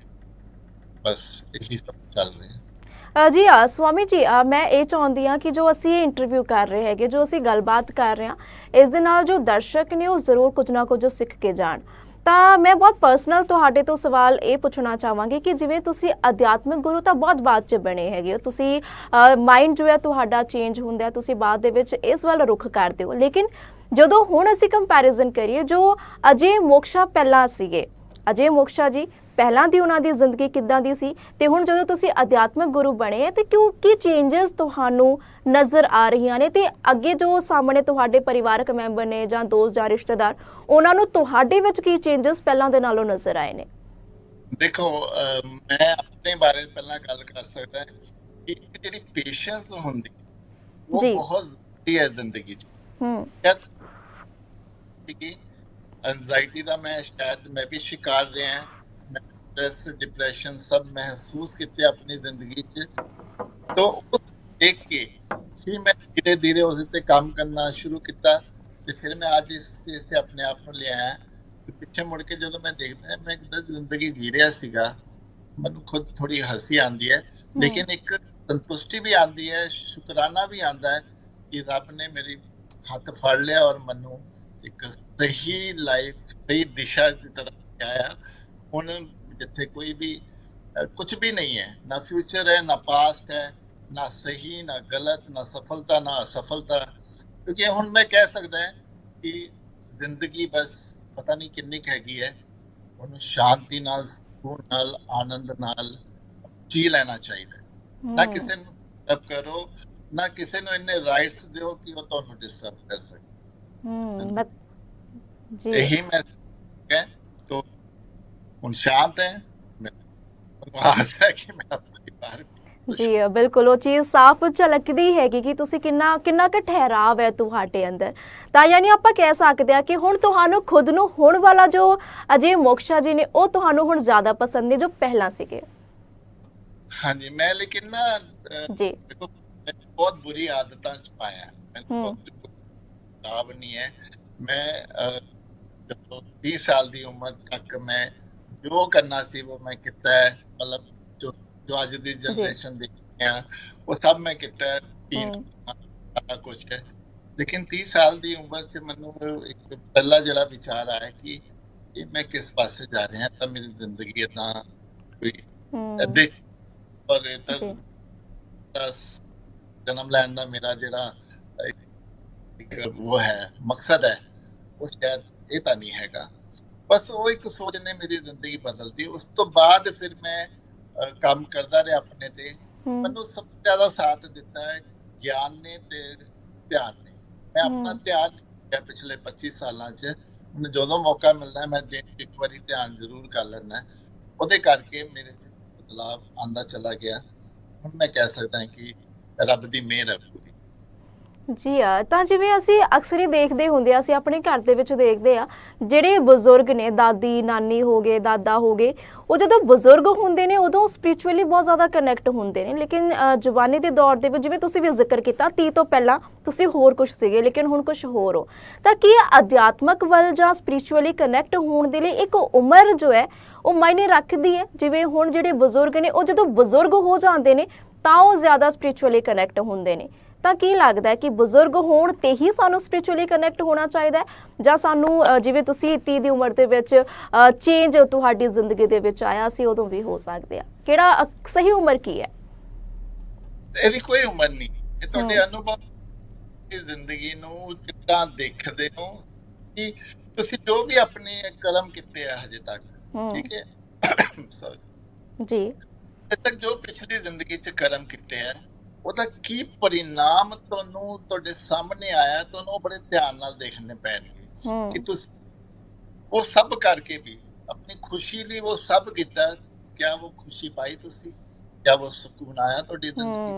ਬਸ ਇਹੀ ਸਭ ਚੱਲ ਰਿਹਾ। ਜੀ ਆ ਸਵਾਮੀ ਜੀ ਮੈਂ ਇਹ ਚਾਹੁੰਦੀ ਹਾਂ ਕਿ ਜੋ ਅਸੀਂ ਇਹ ਇੰਟਰਵਿਊ ਕਰ ਰਹੇ ਹੈਗੇ, ਜੋ ਅਸੀਂ ਗੱਲਬਾਤ ਕਰ ਰਹੇ ਹਾਂ, ਇਸ ਦੇ ਨਾਲ ਜੋ ਦਰਸ਼ਕ ਨੇ ਉਹ ਜ਼ਰੂਰ ਕੁਝ ਨਾ ਕੁਝ ਸਿੱਖ ਕੇ ਜਾਣ। ਤਾਂ ਮੈਂ ਬਹੁਤ ਪਰਸਨਲ ਤੁਹਾਡੇ ਤੋਂ ਸਵਾਲ ਇਹ ਪੁੱਛਣਾ ਚਾਹਾਂਗੀ ਕਿ ਜਿਵੇਂ ਤੁਸੀਂ ਅਧਿਆਤਮਿਕ ਗੁਰੂ ਤਾਂ ਬਹੁਤ ਬਾਅਦ ਚ ਬਣੇ ਹੈਗੇ ਹੋ, ਤੁਸੀਂ ਮਾਈਂਡ ਜੋ ਹੈ ਤੁਹਾਡਾ ਚੇਂਜ ਹੁੰਦਾ ਤੁਸੀਂ ਬਾਅਦ ਦੇ ਵਿੱਚ ਇਸ ਵੱਲ ਰੁਖ ਕਰਦੇ ਹੋ। ਲੇਕਿਨ ਜਦੋਂ ਹੁਣ ਅਸੀਂ ਕੰਪੈਰੀਜ਼ਨ ਕਰੀਏ, ਜੋ ਅਜੇ ਮੋਕਸ਼ਾ ਪਹਿਲਾਂ ਸੀਗੇ, ਅਜੇ ਮੋਕਸ਼ਾ ਜੀ ਪਹਿਲਾਂ ਦੀ ਉਹਨਾਂ ਦੀ ਜ਼ਿੰਦਗੀ ਕਿੱਦਾਂ ਦੀ ਸੀ ਤੇ ਹੁਣ ਜਦੋਂ ਤੁਸੀਂ ਅਧਿਆਤਮਿਕ ਗੁਰੂ ਬਣੇ ਹੈ ਤੇ ਕਿਉਂ ਕੀ ਚੇਂਜਸ ਤੁਹਾਨੂੰ ਨਜ਼ਰ ਆ ਰਹੀਆਂ ਨੇ? ਤੇ ਅੱਗੇ ਜੋ ਸਾਹਮਣੇ ਤੁਹਾਡੇ ਪਰਿਵਾਰਕ ਮੈਂਬਰ ਨੇ ਜਾਂ ਦੋਸਤ ਜਾਂ ਰਿਸ਼ਤੇਦਾਰ ਉਹਨਾਂ ਨੂੰ ਤੁਹਾਡੇ ਵਿੱਚ ਕੀ ਚੇਂਜਸ ਪਹਿਲਾਂ ਦੇ ਨਾਲੋਂ ਨਜ਼ਰ ਆਏ ਨੇ? ਦੇਖੋ ਮੈਂ ਆਪਣੇ ਬਾਰੇ ਪਹਿਲਾਂ ਗੱਲ ਕਰ ਸਕਦਾ ਕਿ ਇੱਕ ਜਿਹੜੀ ਪੇਸ਼ੈਂਸ ਹੁੰਦੀ ਉਹ। ਬਹੁਤ ਜ਼ਰੂਰੀ ਹੈ ਜ਼ਿੰਦਗੀ 'ਚ। ਹੂੰ। ਕਿ ਐਂਜ਼ਾਈਟੀ ਦਾ ਮੈਂ ਸ਼ਾਇਦ ਮੈਂ ਵੀ ਸ਼ਿਕਾਰ ਰਿਹਾ ਸਟ੍ਰੈਸ ਡਿਪਰੈਸ਼ਨ ਸਭ ਮਹਿਸੂਸ ਕੀਤੇ ਆਪਣੀ ਜ਼ਿੰਦਗੀ 'ਚ। ਤੋਂ ਉਸ ਦੇਖ ਕੇ ਹੀ ਮੈਂ ਧੀਰੇ ਧੀਰੇ ਉਸ ਤੇ ਕੰਮ ਕਰਨਾ ਸ਼ੁਰੂ ਕੀਤਾ ਤੇ ਫਿਰ ਮੈਂ ਅੱਜ ਇਸ ਸਟੇਜ ਤੇ ਆਪਣੇ ਆਪ ਨੂੰ ਲਿਆਇਆ ਪਿੱਛੇ ਮੁੜ ਕੇ ਜਦੋਂ ਮੈਂ ਦੇਖਦਾ ਮੈਂ ਕਿਦਾਂ ਜ਼ਿੰਦਗੀ ਜੀ ਰਿਹਾ ਸੀਗਾ। ਮੈਨੂੰ ਖੁਦ ਥੋੜੀ ਹੱਸੀ ਆਉਂਦੀ ਹੈ। ਲੇਕਿਨ ਇੱਕ ਸੰਤੁਸ਼ਟੀ ਵੀ ਆਉਂਦੀ ਹੈ ਸ਼ੁਕਰਾਨਾ ਵੀ ਆਉਂਦਾ ਹੈ ਕਿ ਰੱਬ ਨੇ ਮੇਰੀ ਹੱਥ ਫੜ ਲਿਆ ਔਰ ਮੈਨੂੰ ਇੱਕ ਸਹੀ ਲਾਈਫ ਸਹੀ ਦਿਸ਼ਾ ਦੀ ਤਰਫ ਆਇਆ ਹੁਣ ਜਿੱਥੇ ਕੋਈ ਵੀ ਕੁਝ ਵੀ ਨਹੀਂ ਹੈ। ਨਾ ਫਿਊਚਰ ਹੈ ਨਾ ਪਾਸਟ ਹੈ ਨਾ ਸਹੀ ਨਾ ਗਲਤ ਨਾ ਸਫਲਤਾ ਨਾ ਅਸਫਲਤਾ। ਕਿਉਂਕਿ ਹੁਣ ਮੈਂ ਕਹਿ ਸਕਦਾ ਹਾਂ ਕਿ ਜ਼ਿੰਦਗੀ ਬਸ ਪਤਾ ਨਹੀਂ ਕਿੰਨੀ ਕੁ ਹੈਗੀ ਹੈ। ਉਹਨੂੰ ਸ਼ਾਂਤੀ ਨਾਲ ਸਕੂਨ ਨਾਲ ਆਨੰਦ ਨਾਲ ਜੀ ਲੈਣਾ ਚਾਹੀਦਾ ਨਾ ਕਿਸੇ ਨੂੰ ਡਿਸਟਰਬ ਕਰੋ ਨਾ ਕਿਸੇ ਨੂੰ ਇੰਨੇ ਰਾਈਟਸ ਦਿਓ ਕਿ ਉਹ ਤੁਹਾਨੂੰ ਡਿਸਟਰਬ ਕਰ ਸਕੇ। ਹੂੰ ਜੀ। ਇਹੀ ਮੈਂ ਕਹਿੰਦਾ तो उन शांत है मैं उनको आशा है कि मेरा परिवार खुश ਜੀ ਬਿਲਕੁਲ ਉਹ ਚੀਜ਼ ਸਾਫ਼ ਝਲਕਦੀ ਹੈਗੀ ਕਿ ਤੁਸੀਂ ਕਿੰਨਾ ਕਿੰਨਾ ਕੁ ਠਹਿਰਾਵ ਹੈ ਤੁਹਾਡੇ ਅੰਦਰ ਤਾਂ ਯਾਨੀ ਆਪਾਂ ਕਹਿ ਸਕਦੇ ਆ ਕਿ ਹੁਣ ਤੁਹਾਨੂੰ ਖੁਦ ਨੂੰ ਹੁਣ ਵਾਲਾ ਜੋ ਅਜੇ ਮੋਕਸ਼ਾ ਜੀ ਨੇ ਉਹ ਤੁਹਾਨੂੰ ਹੁਣ ਜ਼ਿਆਦਾ ਪਸੰਦ ਨੇ ਜੋ ਪਹਿਲਾਂ ਸੀਗੇ हाँ जी मैं लेकिन ना अ, ਜੀ देखो मैं बहुत बुरी आदतों च पाया है। मैंने हम्म। बहुत लाभ नहीं है मैं अ, जब तीस साल की उम्र तक मैं ਜੋ ਕਰਨਾ ਸੀ ਉਹ ਮੈਂ ਕੀਤਾ ਹੈ। ਮਤਲਬ ਜੋ ਜੋ ਅੱਜ ਦੀ ਜਨਰੇਸ਼ਨ ਦੇਖਦੇ ਆ ਉਹ ਸਭ ਮੈਂ ਕੀਤਾ ਹੈ। ਪੀਣ ਦਾ ਕੁਝ ਹੈ। ਲੇਕਿਨ 30 ਸਾਲ ਦੀ ਉਮਰ 'ਚ ਮੈਨੂੰ ਇੱਕ ਪਹਿਲਾ ਜਿਹੜਾ ਵਿਚਾਰ ਆਇਆ ਕਿ ਇਹ ਮੈਂ ਕਿਸ ਪਾਸੇ ਜਾ ਰਿਹਾ ਤਾਂ ਮੇਰੀ ਜ਼ਿੰਦਗੀ ਇਦਾਂ ਕੋਈ ਅੱਧੇ ਪਰ ਇਹ ਤਾਂ ਜਨਮ ਲੈਣ ਦਾ ਮੇਰਾ ਜਿਹੜਾ ਉਹ ਹੈ ਮਕਸਦ ਹੈ ਉਹ ਸ਼ਾਇਦ ਇਹ ਤਾਂ ਨਹੀਂ ਹੈਗਾ। ਬਸ ਉਹ ਇੱਕ ਸੋਚ ਨੇ ਮੇਰੀ ਜ਼ਿੰਦਗੀ ਬਦਲਦੀ ਉਸ ਤੋਂ ਬਾਅਦ ਫਿਰ ਮੈਂ ਕੰਮ ਕਰਦਾ ਰਿਹਾ ਆਪਣੇ ਤੇ। ਮੈਨੂੰ ਸਭ ਤੋਂ ਜ਼ਿਆਦਾ ਸਾਥ ਦਿੱਤਾ ਹੈ ਗਿਆਨ ਨੇ ਤੇ ਧਿਆਨ ਨੇ। ਮੈਂ ਆਪਣਾ। ਧਿਆਨ ਦਿੱਤਾ ਪਿਛਲੇ 25 ਸਾਲਾਂ 'ਚ। ਜਦੋਂ ਮੌਕਾ ਮਿਲਦਾ ਹੈ, ਮੈਂ ਦਿਨ ਇੱਕ ਵਾਰੀ ਧਿਆਨ ਜ਼ਰੂਰ ਕਰ ਲੈਣਾ ਉਹਦੇ ਕਰਕੇ ਮੇਰੇ 'ਚ ਬਦਲਾਵ ਆਂਦਾ ਚਲਾ ਗਿਆ। ਹੁਣ ਮੈਂ ਕਹਿ ਸਕਦਾ ਹਾਂ ਕਿ ਰੱਬ ਦੀ ਮਿਹਰ ਹੈ। ਜੀ ਆ ਤਾਂ ਜਿਵੇਂ ਅਸੀਂ ਅਕਸਰ ਹੀ ਦੇਖਦੇ ਹੁੰਦੇ ਆ ਅਸੀਂ ਆਪਣੇ ਘਰ ਦੇ ਵਿੱਚ ਦੇਖਦੇ ਆ ਜਿਹੜੇ ਬਜ਼ੁਰਗ ਨੇ ਦਾਦੀ ਨਾਨੀ ਹੋ ਗਏ ਦਾਦਾ ਹੋ ਗਏ ਉਹ ਜਦੋਂ ਬਜ਼ੁਰਗ ਹੁੰਦੇ ਨੇ ਉਦੋਂ ਸਪਿਰਚੁਅਲੀ ਬਹੁਤ ਜ਼ਿਆਦਾ ਕਨੈਕਟ ਹੁੰਦੇ ਨੇ। ਲੇਕਿਨ ਅ, ਜਵਾਨੀ ਦੇ ਦੌਰ ਦੇ ਵਿੱਚ ਜਿਵੇਂ ਤੁਸੀਂ ਵੀ ਜ਼ਿਕਰ ਕੀਤਾ 30 ਤੋਂ ਪਹਿਲਾਂ ਤੁਸੀਂ ਹੋਰ ਕੁਝ ਸੀਗੇ ਲੇਕਿਨ ਹੁਣ ਕੁਝ ਹੋਰ ਹੋ। ਤਾਂ ਕੀ ਅਧਿਆਤਮਕ ਵੱਲ ਜਾਂ ਸਪਿਰਚੁਅਲੀ ਕਨੈਕਟ ਹੋਣ ਦੇ ਲਈ ਇੱਕ ਉਮਰ ਜੋ ਹੈ ਉਹ ਮਾਇਨੇ ਰੱਖਦੀ ਹੈ? ਜਿਵੇਂ ਹੁਣ ਜਿਹੜੇ ਬਜ਼ੁਰਗ ਨੇ ਉਹ ਜਦੋਂ ਬਜ਼ੁਰਗ ਹੋ ਜਾਂਦੇ ਨੇ ਤਾਂ ਉਹ ਜ਼ਿਆਦਾ ਸਪਿਰਚੁਅਲੀ ਕਨੈਕਟ ਹੁੰਦੇ ਨੇ। ਤਾਂ ਕੀ ਲੱਗਦਾ ਹੈ ਕਿ ਬਜ਼ੁਰਗ ਹੋਣ ਤੇ ਹੀ ਸਾਨੂੰ ਸਪਿਰਚੁਅਲੀ ਕਨੈਕਟ ਹੋਣਾ ਚਾਹੀਦਾ ਹੈ? ਜਾਂ ਸਾਨੂੰ ਜਿਵੇਂ ਤੁਸੀਂ 30 ਦੀ ਉਮਰ ਦੇ ਵਿੱਚ ਚੇਂਜ ਤੁਹਾਡੀ ਜ਼ਿੰਦਗੀ ਦੇ ਵਿੱਚ ਆਇਆ ਸੀ ਉਦੋਂ ਵੀ ਹੋ ਸਕਦੇ ਆ ਕਿਹੜਾ ਸਹੀ ਉਮਰ ਕੀ ਹੈ? ਇਹਦੀ ਕੋਈ ਉਮਰ ਨਹੀਂ। ਇਹ ਤੁਹਾਡੇ। ਅਨੁਭਵ ਦੀ ਜ਼ਿੰਦਗੀ ਨੂੰ ਕਿੱਦਾਂ ਦੇਖਦੇ ਹੋ ਕਿ ਤੁਸੀਂ ਜੋ ਵੀ ਆਪਣੇ ਕਰਮ ਕੀਤੇ ਆ ਹਜੇ ਤੱਕ। ਠੀਕ ਹੈ? ਸੌਰੀ ਜੀ। ਤੱਕ ਜੋ ਪਿਛਲੀ ਜ਼ਿੰਦਗੀ 'ਚ ਕਰਮ ਕੀਤੇ ਆ ਉਹਦਾ ਕੀ ਪਰਿਣਾਮ ਤੁਹਾਨੂੰ ਤੁਹਾਡੇ ਸਾਹਮਣੇ ਆਇਆ ਤੁਹਾਨੂੰ ਉਹ ਬੜੇ ਧਿਆਨ ਨਾਲ ਦੇਖਣੇ ਪੈਣਗੇ ਕਿ ਤੁਸੀਂ ਉਹ ਸਭ ਕਰਕੇ ਵੀ ਆਪਣੀ ਖੁਸ਼ੀ ਲਈ ਉਹ ਸਭ ਕੀਤਾ ਕਿਆ ਉਹ ਖੁਸ਼ੀ ਪਾਈ ਤੁਸੀਂ? ਕਿਆ ਉਹ ਸਕੂਨ ਆਇਆ ਤੁਹਾਡੀ ਜ਼ਿੰਦਗੀ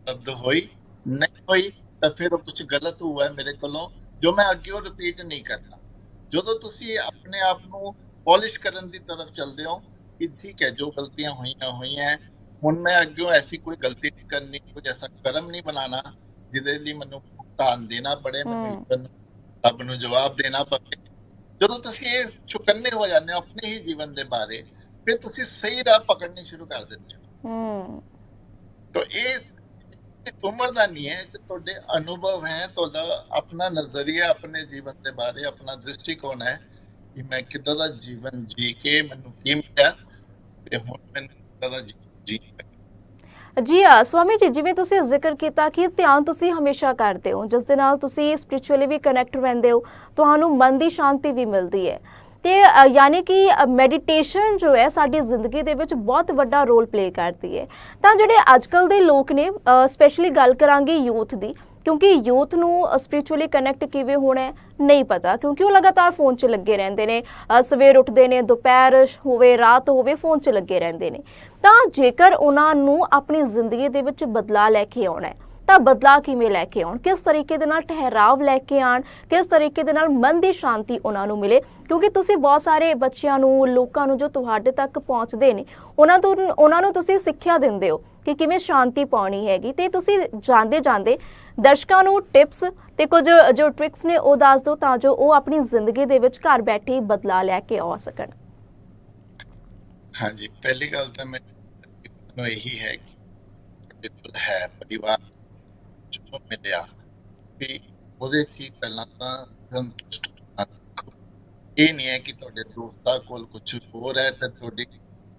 ਉਪਲਬਧ ਹੋਈ ਨਹੀਂ ਹੋਈ ਤਾਂ ਫਿਰ ਉਹ ਕੁਝ ਗਲਤ ਹੋਇਆ ਮੇਰੇ ਕੋਲੋਂ ਜੋ ਮੈਂ ਅੱਗੇ ਉਹ ਰਿਪੀਟ ਨਹੀਂ ਕਰਨਾ ਜਦੋਂ ਤੁਸੀਂ ਆਪਣੇ ਆਪ ਨੂੰ ਪਾਲਿਸ਼ ਕਰਨ ਦੀ ਤਰਫ ਚੱਲਦੇ ਹੋ ਕਿ ਠੀਕ ਹੈ ਜੋ ਗਲਤੀਆਂ ਹੋਈਆਂ ਹੋਈਆਂ ਹੁਣ ਮੈਂ ਅੱਗੇ ਐਸੀ ਕੋਈ ਗਲਤੀ ਨਹੀਂ ਕਰਨੀ ਕੋਈ ਐਸਾ ਕਰਮ ਨਹੀਂ ਬਣਾਣਾ ਜਿਹਦੇ ਲਈ ਮੈਨੂੰ ਭੁਗਤਾਨ ਦੇਣਾ ਪੜੇ ਮੈਨੂੰ ਰੱਬ ਨੂੰ ਜਵਾਬ ਦੇਣਾ ਪਵੇ। ਜਦੋਂ ਤੁਸੀਂ ਇਹ ਚੁਕੰਨੇ ਹੋ ਜਾਂਦੇ ਹੋ ਆਪਣੇ ਹੀ ਜੀਵਨ ਦੇ ਬਾਰੇ ਫਿਰ ਤੁਸੀਂ ਸਹੀ ਰਾਹ ਪਕੜਨੀ ਸ਼ੁਰੂ ਕਰ ਦਿੰਦੇ ਹੋ। ਹੂੰ। ਤਾਂ ਇਹ ਉਮਰ ਦਾ ਨਹੀਂ ਹੈ ਤੇ ਤੁਹਾਡੇ ਅਨੁਭਵ ਹੈ ਤੁਹਾਡਾ ਆਪਣਾ ਨਜ਼ਰੀਆ ਆਪਣੇ ਜੀਵਨ ਦੇ ਬਾਰੇ ਆਪਣਾ ਦ੍ਰਿਸ਼ਟੀਕੋਣ ਹੈ ਕਿ ਮੈਂ ਕਿੱਦਾਂ ਦਾ ਜੀਵਨ ਜੀ ਕੇ ਮੈਨੂੰ ਕੀ ਮਿਲਿਆ ਤੇ ਹੁਣ ਮੈਨੂੰ ਕਿੱਦਾਂ ਦਾ ਜੀ। ਜੀ ਆ ਸਵਾਮੀ ਜੀ, ਜਿਵੇਂ ਤੁਸੀਂ ਜ਼ਿਕਰ ਕੀਤਾ ਕਿ ਧਿਆਨ ਤੁਸੀਂ ਹਮੇਸ਼ਾ ਕਰਦੇ ਹੋ, ਜਿਸ ਦੇ ਨਾਲ ਤੁਸੀਂ ਸਪਿਰਚੁਅਲੀ ਵੀ ਕਨੈਕਟ ਰਹਿੰਦੇ ਹੋ, ਤੁਹਾਨੂੰ ਮਨ ਦੀ ਸ਼ਾਂਤੀ ਵੀ ਮਿਲਦੀ ਹੈ। ਤੇ ਯਾਨੀ ਕਿ ਮੈਡੀਟੇਸ਼ਨ ਜੋ ਹੈ, ਸਾਡੀ ਜ਼ਿੰਦਗੀ ਦੇ ਵਿੱਚ ਬਹੁਤ ਵੱਡਾ ਰੋਲ ਪਲੇ ਕਰਦੀ ਹੈ। ਤਾਂ ਜਿਹੜੇ ਅੱਜਕੱਲ ਦੇ ਲੋਕ ਨੇ ਸਪੈਸ਼ਲੀ ਗੱਲ ਕਰਾਂਗੇ ਯੂਥ ਦੀ ਕਿਉਂਕਿ ਯੂਥ ਨੂੰ ਸਪਿਰਚੁਅਲੀ ਕਨੈਕਟ ਕਿਵੇਂ ਹੋਣਾ ਨਹੀਂ ਪਤਾ। ਕਿਉਂਕਿ ਉਹ ਲਗਾਤਾਰ ਫੋਨ 'ਚ ਲੱਗੇ ਰਹਿੰਦੇ ਨੇ। ਸਵੇਰ ਉੱਠਦੇ ਨੇ, ਦੁਪਹਿਰ ਹੋਵੇ, ਰਾਤ ਹੋਵੇ ਫੋਨ 'ਚ ਲੱਗੇ ਰਹਿੰਦੇ ਨੇ। ਤਾਂ ਜੇਕਰ ਉਹਨਾਂ ਨੂੰ ਆਪਣੀ ਜ਼ਿੰਦਗੀ ਦੇ ਵਿੱਚ ਬਦਲਾਅ ਲੈ ਕੇ ਆਉਣਾ ਹੈ, ਤਾਂ ਬਦਲਾਅ ਕਿਵੇਂ ਲੈ ਕੇ ਆਉਣ? ਕਿਸ ਤਰੀਕੇ ਦੇ ਨਾਲ ਠਹਿਰਾਵ ਲੈ ਕੇ ਆਣ ਕਿਸ ਤਰੀਕੇ ਦੇ ਨਾਲ ਮਨ ਦੀ ਸ਼ਾਂਤੀ ਉਹਨਾਂ ਨੂੰ ਮਿਲੇ? ਕਿਉਂਕਿ ਤੁਸੀਂ ਬਹੁਤ ਸਾਰੇ ਬੱਚਿਆਂ ਨੂੰ, ਲੋਕਾਂ ਨੂੰ ਜੋ ਤੁਹਾਡੇ ਤੱਕ ਪਹੁੰਚਦੇ ਨੇ, ਉਹਨਾਂ ਤੋਂ, ਉਹਨਾਂ ਨੂੰ ਤੁਸੀਂ ਸਿੱਖਿਆ ਦਿੰਦੇ ਹੋ। ਕਿ ਕਿਵੇਂ ਸ਼ਾਂਤੀ ਪਾਉਣੀ ਹੈਗੀ। ਤੇ ਤੁਸੀਂ ਜਾਂਦੇ ਜਾਂਦੇ ਦਰਸ਼ਕਾਂ ਨੂੰ ਟਿਪਸ ਤੇ ਕੁਝ, ਜੋ ਟ੍ਰਿਕਸ ਨੇ ਉਹ ਦੱਸ ਦਿਓ ਤਾਂ ਜੋ ਉਹ ਆਪਣੀ ਜ਼ਿੰਦਗੀ ਦੇ ਵਿੱਚ ਘਰ ਬੈਠੇ ਬਦਲਾ ਲੈ ਕੇ ਆ ਸਕਣ। ਹਾਂਜੀ, ਪਹਿਲੀ ਗੱਲ ਤਾਂ ਮੈਂ ਨੂੰ ਇਹੀ ਹੈ ਕਿ ਬਿਲਕੁਲ ਹੈ, ਪਰਿਵਾਰ ਜੋ ਮਿਲਿਆ। ਵੀ ਉਹਦੇ ਚ ਪਹਿਲਾਂ ਤਾਂ ਸੰਤੁਸ਼ਟ ਇਹ ਨਹੀਂ ਹੈ ਕਿ ਤੁਹਾਡੇ ਦੋਸਤਾਂ ਕੋਲ ਕੁਝ ਹੋਰ ਹੈ, ਤੇ ਤੁਹਾਡੀ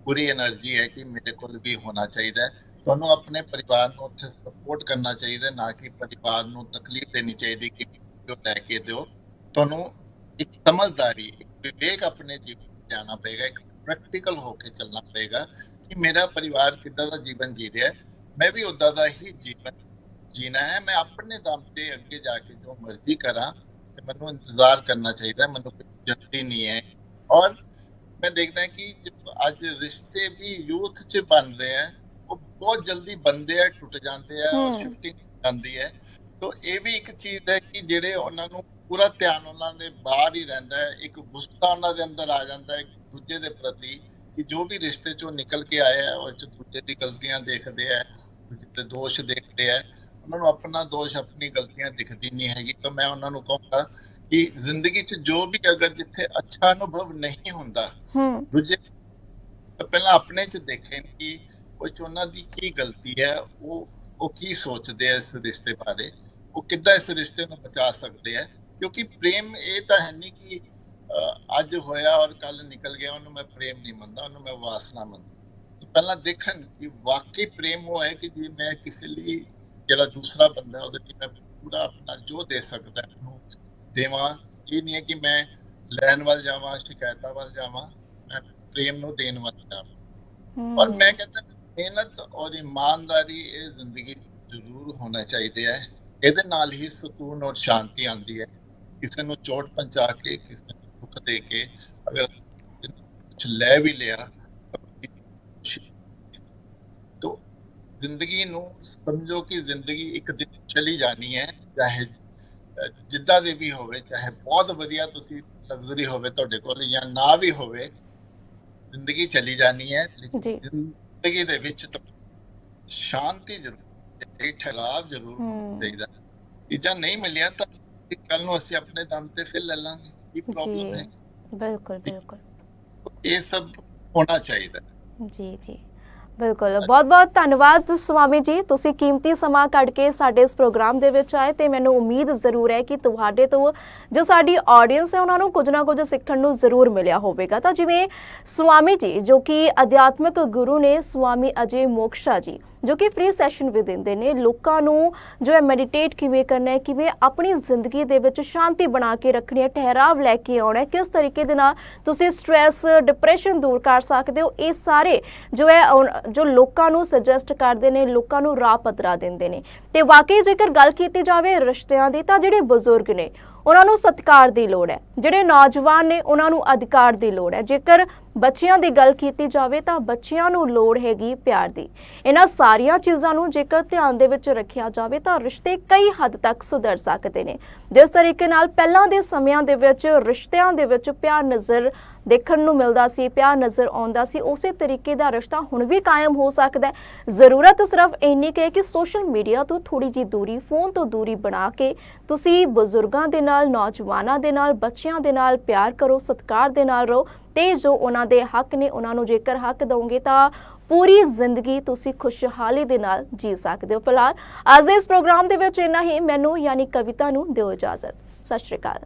ਪੂਰੀ એનર્ਜੀ ਹੈ ਕਿ ਮੇਰੇ ਕੋਲ ਵੀ ਹੋਣਾ ਚਾਹੀਦਾ ਹੈ। ਤੁਹਾਨੂੰ ਆਪਣੇ ਪਰਿਵਾਰ ਨੂੰ ਉੱਥੇ ਸਪੋਰਟ ਕਰਨਾ ਚਾਹੀਦਾ, ਨਾ ਕਿ ਪਰਿਵਾਰ ਨੂੰ ਤਕਲੀਫ ਦੇਣੀ ਚਾਹੀਦੀ ਕਿ ਜੋ ਲੈ ਕੇ ਦਿਓ। ਤੁਹਾਨੂੰ ਇੱਕ ਸਮਝਦਾਰੀ ਵਿਵੇਕ ਆਪਣੇ ਜੀਵਨ ਜਾਣਾ ਪਏਗਾ, ਇੱਕ ਪ੍ਰੈਕਟੀਕਲ ਹੋ ਕੇ ਚੱਲਣਾ ਪਏਗਾ ਕਿ ਮੇਰਾ ਪਰਿਵਾਰ ਕਿੱਦਾਂ ਦਾ ਜੀਵਨ ਜੀ ਰਿਹਾ ਹੈ। ਮੈਂ ਵੀ ਉਦਾਂ ਦਾ ਹੀ ਜੀਵਨ ਜੀਣਾ ਹੈ। ਮੈਂ ਆਪਣੇ ਦਮ ਤੇ ਅੱਗੇ ਜਾ ਕੇ ਜੋ ਮਰਜ਼ੀ ਕਰਾਂ, ਤੇ ਮੈਨੂੰ ਇੰਤਜ਼ਾਰ ਕਰਨਾ ਚਾਹੀਦਾ ਮੈਨੂੰ ਜਲਦੀ ਨਹੀਂ ਹੈ। ਔਰ ਮੈਂ ਦੇਖਦਾ ਕਿ ਅੱਜ ਰਿਸ਼ਤੇ ਵੀ ਯੂਥ 'ਚ ਬਣ ਰਹੇ ਹੈ ਉਹ ਬਹੁਤ ਜਲਦੀ ਬੰਦੇ ਆ ਟੁੱਟ ਜਾਂਦੇ ਆ ਔਰ। ਸ਼ਿਫਟਿੰਗ ਜਾਂਦੀ ਹੈ। ਤਾਂ ਇਹ ਵੀ ਇੱਕ ਚੀਜ਼ ਹੈ ਕਿ ਜਿਹੜੇ ਉਹਨਾਂ ਨੂੰ ਪੂਰਾ ਧਿਆਨ ਉਹਨਾਂ ਦੇ ਬਾਹਰ ਹੀ ਰਹਿੰਦਾ ਹੈ ਇੱਕ ਗੁੱਸਾ ਉਹਨਾਂ ਦੇ ਅੰਦਰ ਆ ਜਾਂਦਾ ਹੈ ਦੂਜੇ ਦੇ ਪ੍ਰਤੀ ਕਿ ਜੋ ਵੀ ਰਿਸ਼ਤੇ ਚੋਂ ਨਿਕਲ ਕੇ ਆਇਆ ਹੈ ਉਹ 'ਚ ਦੂਜੇ ਦੀ ਗਲਤੀਆਂ ਦੇਖਦੇ ਆ ਦੇ ਦੋਸ਼ ਦੇਖਦੇ ਆ। ਉਹਨਾਂ ਨੂੰ ਆਪਣਾ ਦੋਸ਼ ਆਪਣੀ ਗਲਤੀਆਂ ਦਿਖਦੀ ਨਹੀਂ ਹੈਗੀ। ਤਾਂ ਮੈਂ ਉਹਨਾਂ ਨੂੰ ਕਹੂੰਗਾ ਕਿ ਜ਼ਿੰਦਗੀ 'ਚ ਜੋ ਵੀ ਅਗਰ ਜਿੱਥੇ ਅੱਛਾ ਅਨੁਭਵ ਨਹੀਂ ਹੁੰਦਾ ਹੂੰ। ਦੂਜੇ ਤਾਂ ਪਹਿਲਾਂ ਆਪਣੇ 'ਚ ਦੇਖੇਂ ਕਿ ਉਹ 'ਚ ਉਹਨਾਂ ਦੀ ਕੀ ਗਲਤੀ ਹੈ ਉਹ ਉਹ ਕੀ ਸੋਚਦੇ ਆ ਇਸ ਰਿਸ਼ਤੇ ਬਾਰੇ? ਉਹ ਕਿੱਦਾਂ ਇਸ ਰਿਸ਼ਤੇ ਨੂੰ ਬਚਾ ਸਕਦੇ ਆ? ਕਿਉਂਕਿ ਪ੍ਰੇਮ ਇਹ ਤਾਂ ਹੈ ਨਹੀਂ ਕਿ ਅੱਜ ਹੋਇਆ ਔਰ ਕੱਲ ਨਿਕਲ ਗਿਆ ਉਹਨੂੰ ਮੈਂ ਪ੍ਰੇਮ ਨਹੀਂ ਮੰਨਦਾ ਉਹਨੂੰ ਮੈਂ ਵਾਸਨਾ ਮੰਨਦਾ। ਪਹਿਲਾਂ ਦੇਖਣ ਕਿ ਵਾਕਈ ਪ੍ਰੇਮ ਉਹ ਹੈ ਕਿ ਜੇ ਮੈਂ ਕਿਸੇ ਲਈ ਜਿਹੜਾ ਦੂਸਰਾ ਬੰਦਾ ਉਹਦੇ ਲਈ ਮੈਂ ਪੂਰਾ ਆਪਣਾ ਜੋ ਦੇ ਸਕਦਾ ਉਹਨੂੰ ਦੇਵਾਂ। ਇਹ ਨਹੀਂ ਹੈ ਕਿ ਮੈਂ ਲੈਣ ਵੱਲ ਜਾਵਾਂ ਸ਼ਿਕਾਇਤਾਂ ਵੱਲ ਜਾਵਾਂ ਮੈਂ ਪ੍ਰੇਮ ਨੂੰ ਦੇਣ ਵੱਲ ਜਾਵਾਂ। ਔਰ ਮੈਂ ਕਹਿੰਦਾ ਮਿਹਨਤ ਔਰ ਇਮਾਨਦਾਰੀ ਇਹ ਜ਼ਿੰਦਗੀ ਜ਼ਰੂਰ ਹੋਣਾ ਚਾਹੀਦਾ ਹੈ ਇਹਦੇ ਨਾਲ ਹੀ ਸਕੂਨ ਔਰ ਸ਼ਾਂਤੀ ਆਉਂਦੀ ਹੈ। ਕਿਸੇ ਨੂੰ ਚੋਟ ਪਹੁੰਚਾ ਕੇ ਕਿਸੇ ਨੂੰ ਦੁੱਖ ਦੇ ਕੇ ਅਗਰ ਕੁਝ ਲੈ ਵੀ ਲਿਆ ਤਾਂ ਜ਼ਿੰਦਗੀ ਨੂੰ ਸਮਝੋ ਕਿ ਜ਼ਿੰਦਗੀ ਇੱਕ ਦਿਨ ਚਲੀ ਜਾਣੀ ਹੈ ਚਾਹੇ ਜਿੱਦਾਂ ਦੀ ਵੀ ਹੋਵੇ ਚਾਹੇ ਬਹੁਤ ਵਧੀਆ ਤੁਸੀਂ ਲਗਜ਼ਰੀ ਹੋਵੇ ਤੁਹਾਡੇ ਕੋਲ ਜਾਂ ਨਾ ਵੀ ਹੋਵੇ ਜ਼ਿੰਦਗੀ ਚਲੀ ਜਾਣੀ ਹੈ। ਲੇਕਿਨ। ਜ਼ਿੰਦਗੀ ਦੇ ਵਿੱਚ ਸ਼ਾਂਤੀ ਜ਼ਰੂਰ ਇਹ ਠਹਿਰਾਵ ਜ਼ਰੂਰ। ਚਾਹੀਦਾ। ਚੀਜ਼ਾਂ ਨਹੀਂ ਮਿਲੀਆਂ ਤਾਂ ਕੱਲ ਨੂੰ ਅਸੀਂ ਆਪਣੇ ਦਮ ਤੇ ਫਿਰ ਲੈ ਲਾਂਗੇ ਕੀ ਪ੍ਰੋਬਲਮ ਹੈ? ਬਿਲਕੁਲ ਬਿਲਕੁਲ। ਇਹ ਸਭ ਹੋਣਾ ਚਾਹੀਦਾ। ਜੀ ਜੀ। ਬਿਲਕੁਲ। ਬਹੁਤ ਬਹੁਤ ਧੰਨਵਾਦ ਸਵਾਮੀ ਜੀ। ਤੁਸੀਂ ਕੀਮਤੀ ਸਮਾਂ ਕੱਢ ਕੇ ਸਾਡੇ ਇਸ ਪ੍ਰੋਗਰਾਮ ਦੇ ਵਿੱਚ ਆਏ ਤੇ ਮੈਨੂੰ ਉਮੀਦ ਜ਼ਰੂਰ ਹੈ ਕਿ ਤੁਹਾਡੇ ਤੋਂ ਜੋ ਸਾਡੀ ਆਡੀਅנס ਹੈ, ਉਹਨਾਂ ਨੂੰ ਕੁਝ ਨਾ ਕੁਝ ਸਿੱਖਣ ਨੂੰ ਜ਼ਰੂਰ ਮਿਲਿਆ ਹੋਵੇਗਾ। ਤਾਂ ਜਿਵੇਂ ਸੁਆਮੀ ਜੀ, ਜੋ ਕਿ ਅਧਿਆਤਮਿਕ ਗੁਰੂ ਨੇ ਸੁਆਮੀ ਅਜੇ ਮੋਕਸ਼ਾ ਜੀ ਜੋ ਕਿ ਫ੍ਰੀ ਸੈਸ਼ਨ ਵੀ ਦਿੰਦੇ ਨੇ। ਲੋਕਾਂ ਨੂੰ ਜੋ ਹੈ ਮੈਡੀਟੇਟ ਕਿਵੇਂ ਕਰਨਾ ਹੈ, ਕਿਵੇਂ ਆਪਣੀ ਜ਼ਿੰਦਗੀ ਦੇ ਵਿੱਚ ਸ਼ਾਂਤੀ ਬਣਾ ਕੇ ਰੱਖਣੀ ਹੈ, ਠਹਿਰਾਵ ਲੈ ਕੇ ਆਉਣਾ ਹੈ, ਕਿਸ ਤਰੀਕੇ ਦੇ ਨਾਲ ਤੁਸੀਂ ਸਟ੍ਰੈਸ ਡਿਪਰੈਸ਼ਨ ਦੂਰ ਕਰ ਸਕਦੇ ਹੋ, ਇਹ ਸਾਰੇ ਜੋ ਹੈ ਜੋ ਲੋਕਾਂ ਨੂੰ ਸੁਜੈਸਟ ਕਰਦੇ ਨੇ, ਲੋਕਾਂ ਨੂੰ ਰਾਹ ਪਤਰਾ ਦਿੰਦੇ ਨੇ। ਤੇ ਵਾਕਈ ਜੇਕਰ ਗੱਲ ਕੀਤੀ ਜਾਵੇ ਰਿਸ਼ਤਿਆਂ ਦੀ, ਤਾਂ ਜਿਹੜੇ ਬਜ਼ੁਰਗ ਨੇ, ਉਹਨਾਂ ਨੂੰ ਸਤਿਕਾਰ ਦੀ ਲੋੜ ਹੈ। ਜਿਹੜੇ ਨੌਜਵਾਨ ਨੇ, ਉਹਨਾਂ ਨੂੰ ਅਧਿਕਾਰ ਦੀ ਲੋੜ ਹੈ। ਜੇਕਰ ਬੱਚਿਆਂ ਦੀ ਗੱਲ ਕੀਤੀ ਜਾਵੇ ਤਾਂ ਬੱਚਿਆਂ ਨੂੰ ਲੋੜ ਹੈਗੀ ਪਿਆਰ ਦੀ। ਇਹਨਾਂ ਸਾਰੀਆਂ ਚੀਜ਼ਾਂ ਨੂੰ ਜੇਕਰ ਧਿਆਨ ਦੇ ਵਿੱਚ ਰੱਖਿਆ ਜਾਵੇ ਤਾਂ ਰਿਸ਼ਤੇ ਕਈ ਹੱਦ ਤੱਕ ਸੁਧਰ ਸਕਦੇ ਨੇ। ਜਿਸ ਤਰੀਕੇ ਨਾਲ ਪਹਿਲਾਂ ਦੇ ਸਮਿਆਂ ਦੇ ਵਿੱਚ, ਰਿਸ਼ਤਿਆਂ ਦੇ ਵਿੱਚ ਪਿਆਰ ਨਜ਼ਰ ਦੇਖਣ ਨੂੰ ਮਿਲਦਾ ਸੀ ਪਿਆਰ ਨਜ਼ਰ ਆਉਂਦਾ ਸੀ। ਉਸੇ ਤਰੀਕੇ ਦਾ ਰਿਸ਼ਤਾ ਹੁਣ ਵੀ ਕਾਇਮ ਹੋ ਸਕਦਾ ਹੈ। ਜ਼ਰੂਰਤ ਸਿਰਫ ਇੰਨੀ ਕੁ ਕਿ ਸੋਸ਼ਲ ਮੀਡੀਆ ਤੋਂ ਥੋੜੀ ਜੀ ਦੂਰੀ, ਫੋਨ ਤੋਂ ਦੂਰੀ ਬਣਾ ਕੇ ਤੁਸੀਂ ਬਜ਼ੁਰਗਾਂ ਦੇ ਨਾਲ, ਨੌਜਵਾਨਾਂ ਦੇ ਨਾਲ, ਬੱਚਿਆਂ ਦੇ ਨਾਲ ਪਿਆਰ ਕਰੋ, ਸਤਿਕਾਰ ਦੇ ਨਾਲ ਰਹੋ ਤੇ ਜੋ ਉਹਨਾਂ ਦੇ ਹੱਕ ਨੇ, ਉਹਨਾਂ ਨੂੰ ਜੇਕਰ ਹੱਕ ਦਵੋਗੇ ਤਾਂ ਪੂਰੀ ਜ਼ਿੰਦਗੀ ਤੁਸੀਂ ਖੁਸ਼ਹਾਲੀ ਦੇ ਨਾਲ ਜੀ ਸਕਦੇ ਹੋ। ਫਿਲਹਾਲ ਅੱਜ ਦੇ ਇਸ ਪ੍ਰੋਗਰਾਮ ਦੇ ਵਿੱਚ ਇੰਨਾ ਹੀ। ਮੈਨੂੰ ਯਾਨੀ ਕਵਿਤਾ ਨੂੰ ਦਿਓ ਇਜਾਜ਼ਤ। ਸਤਿ ਸ਼੍ਰੀ ਅਕਾਲ।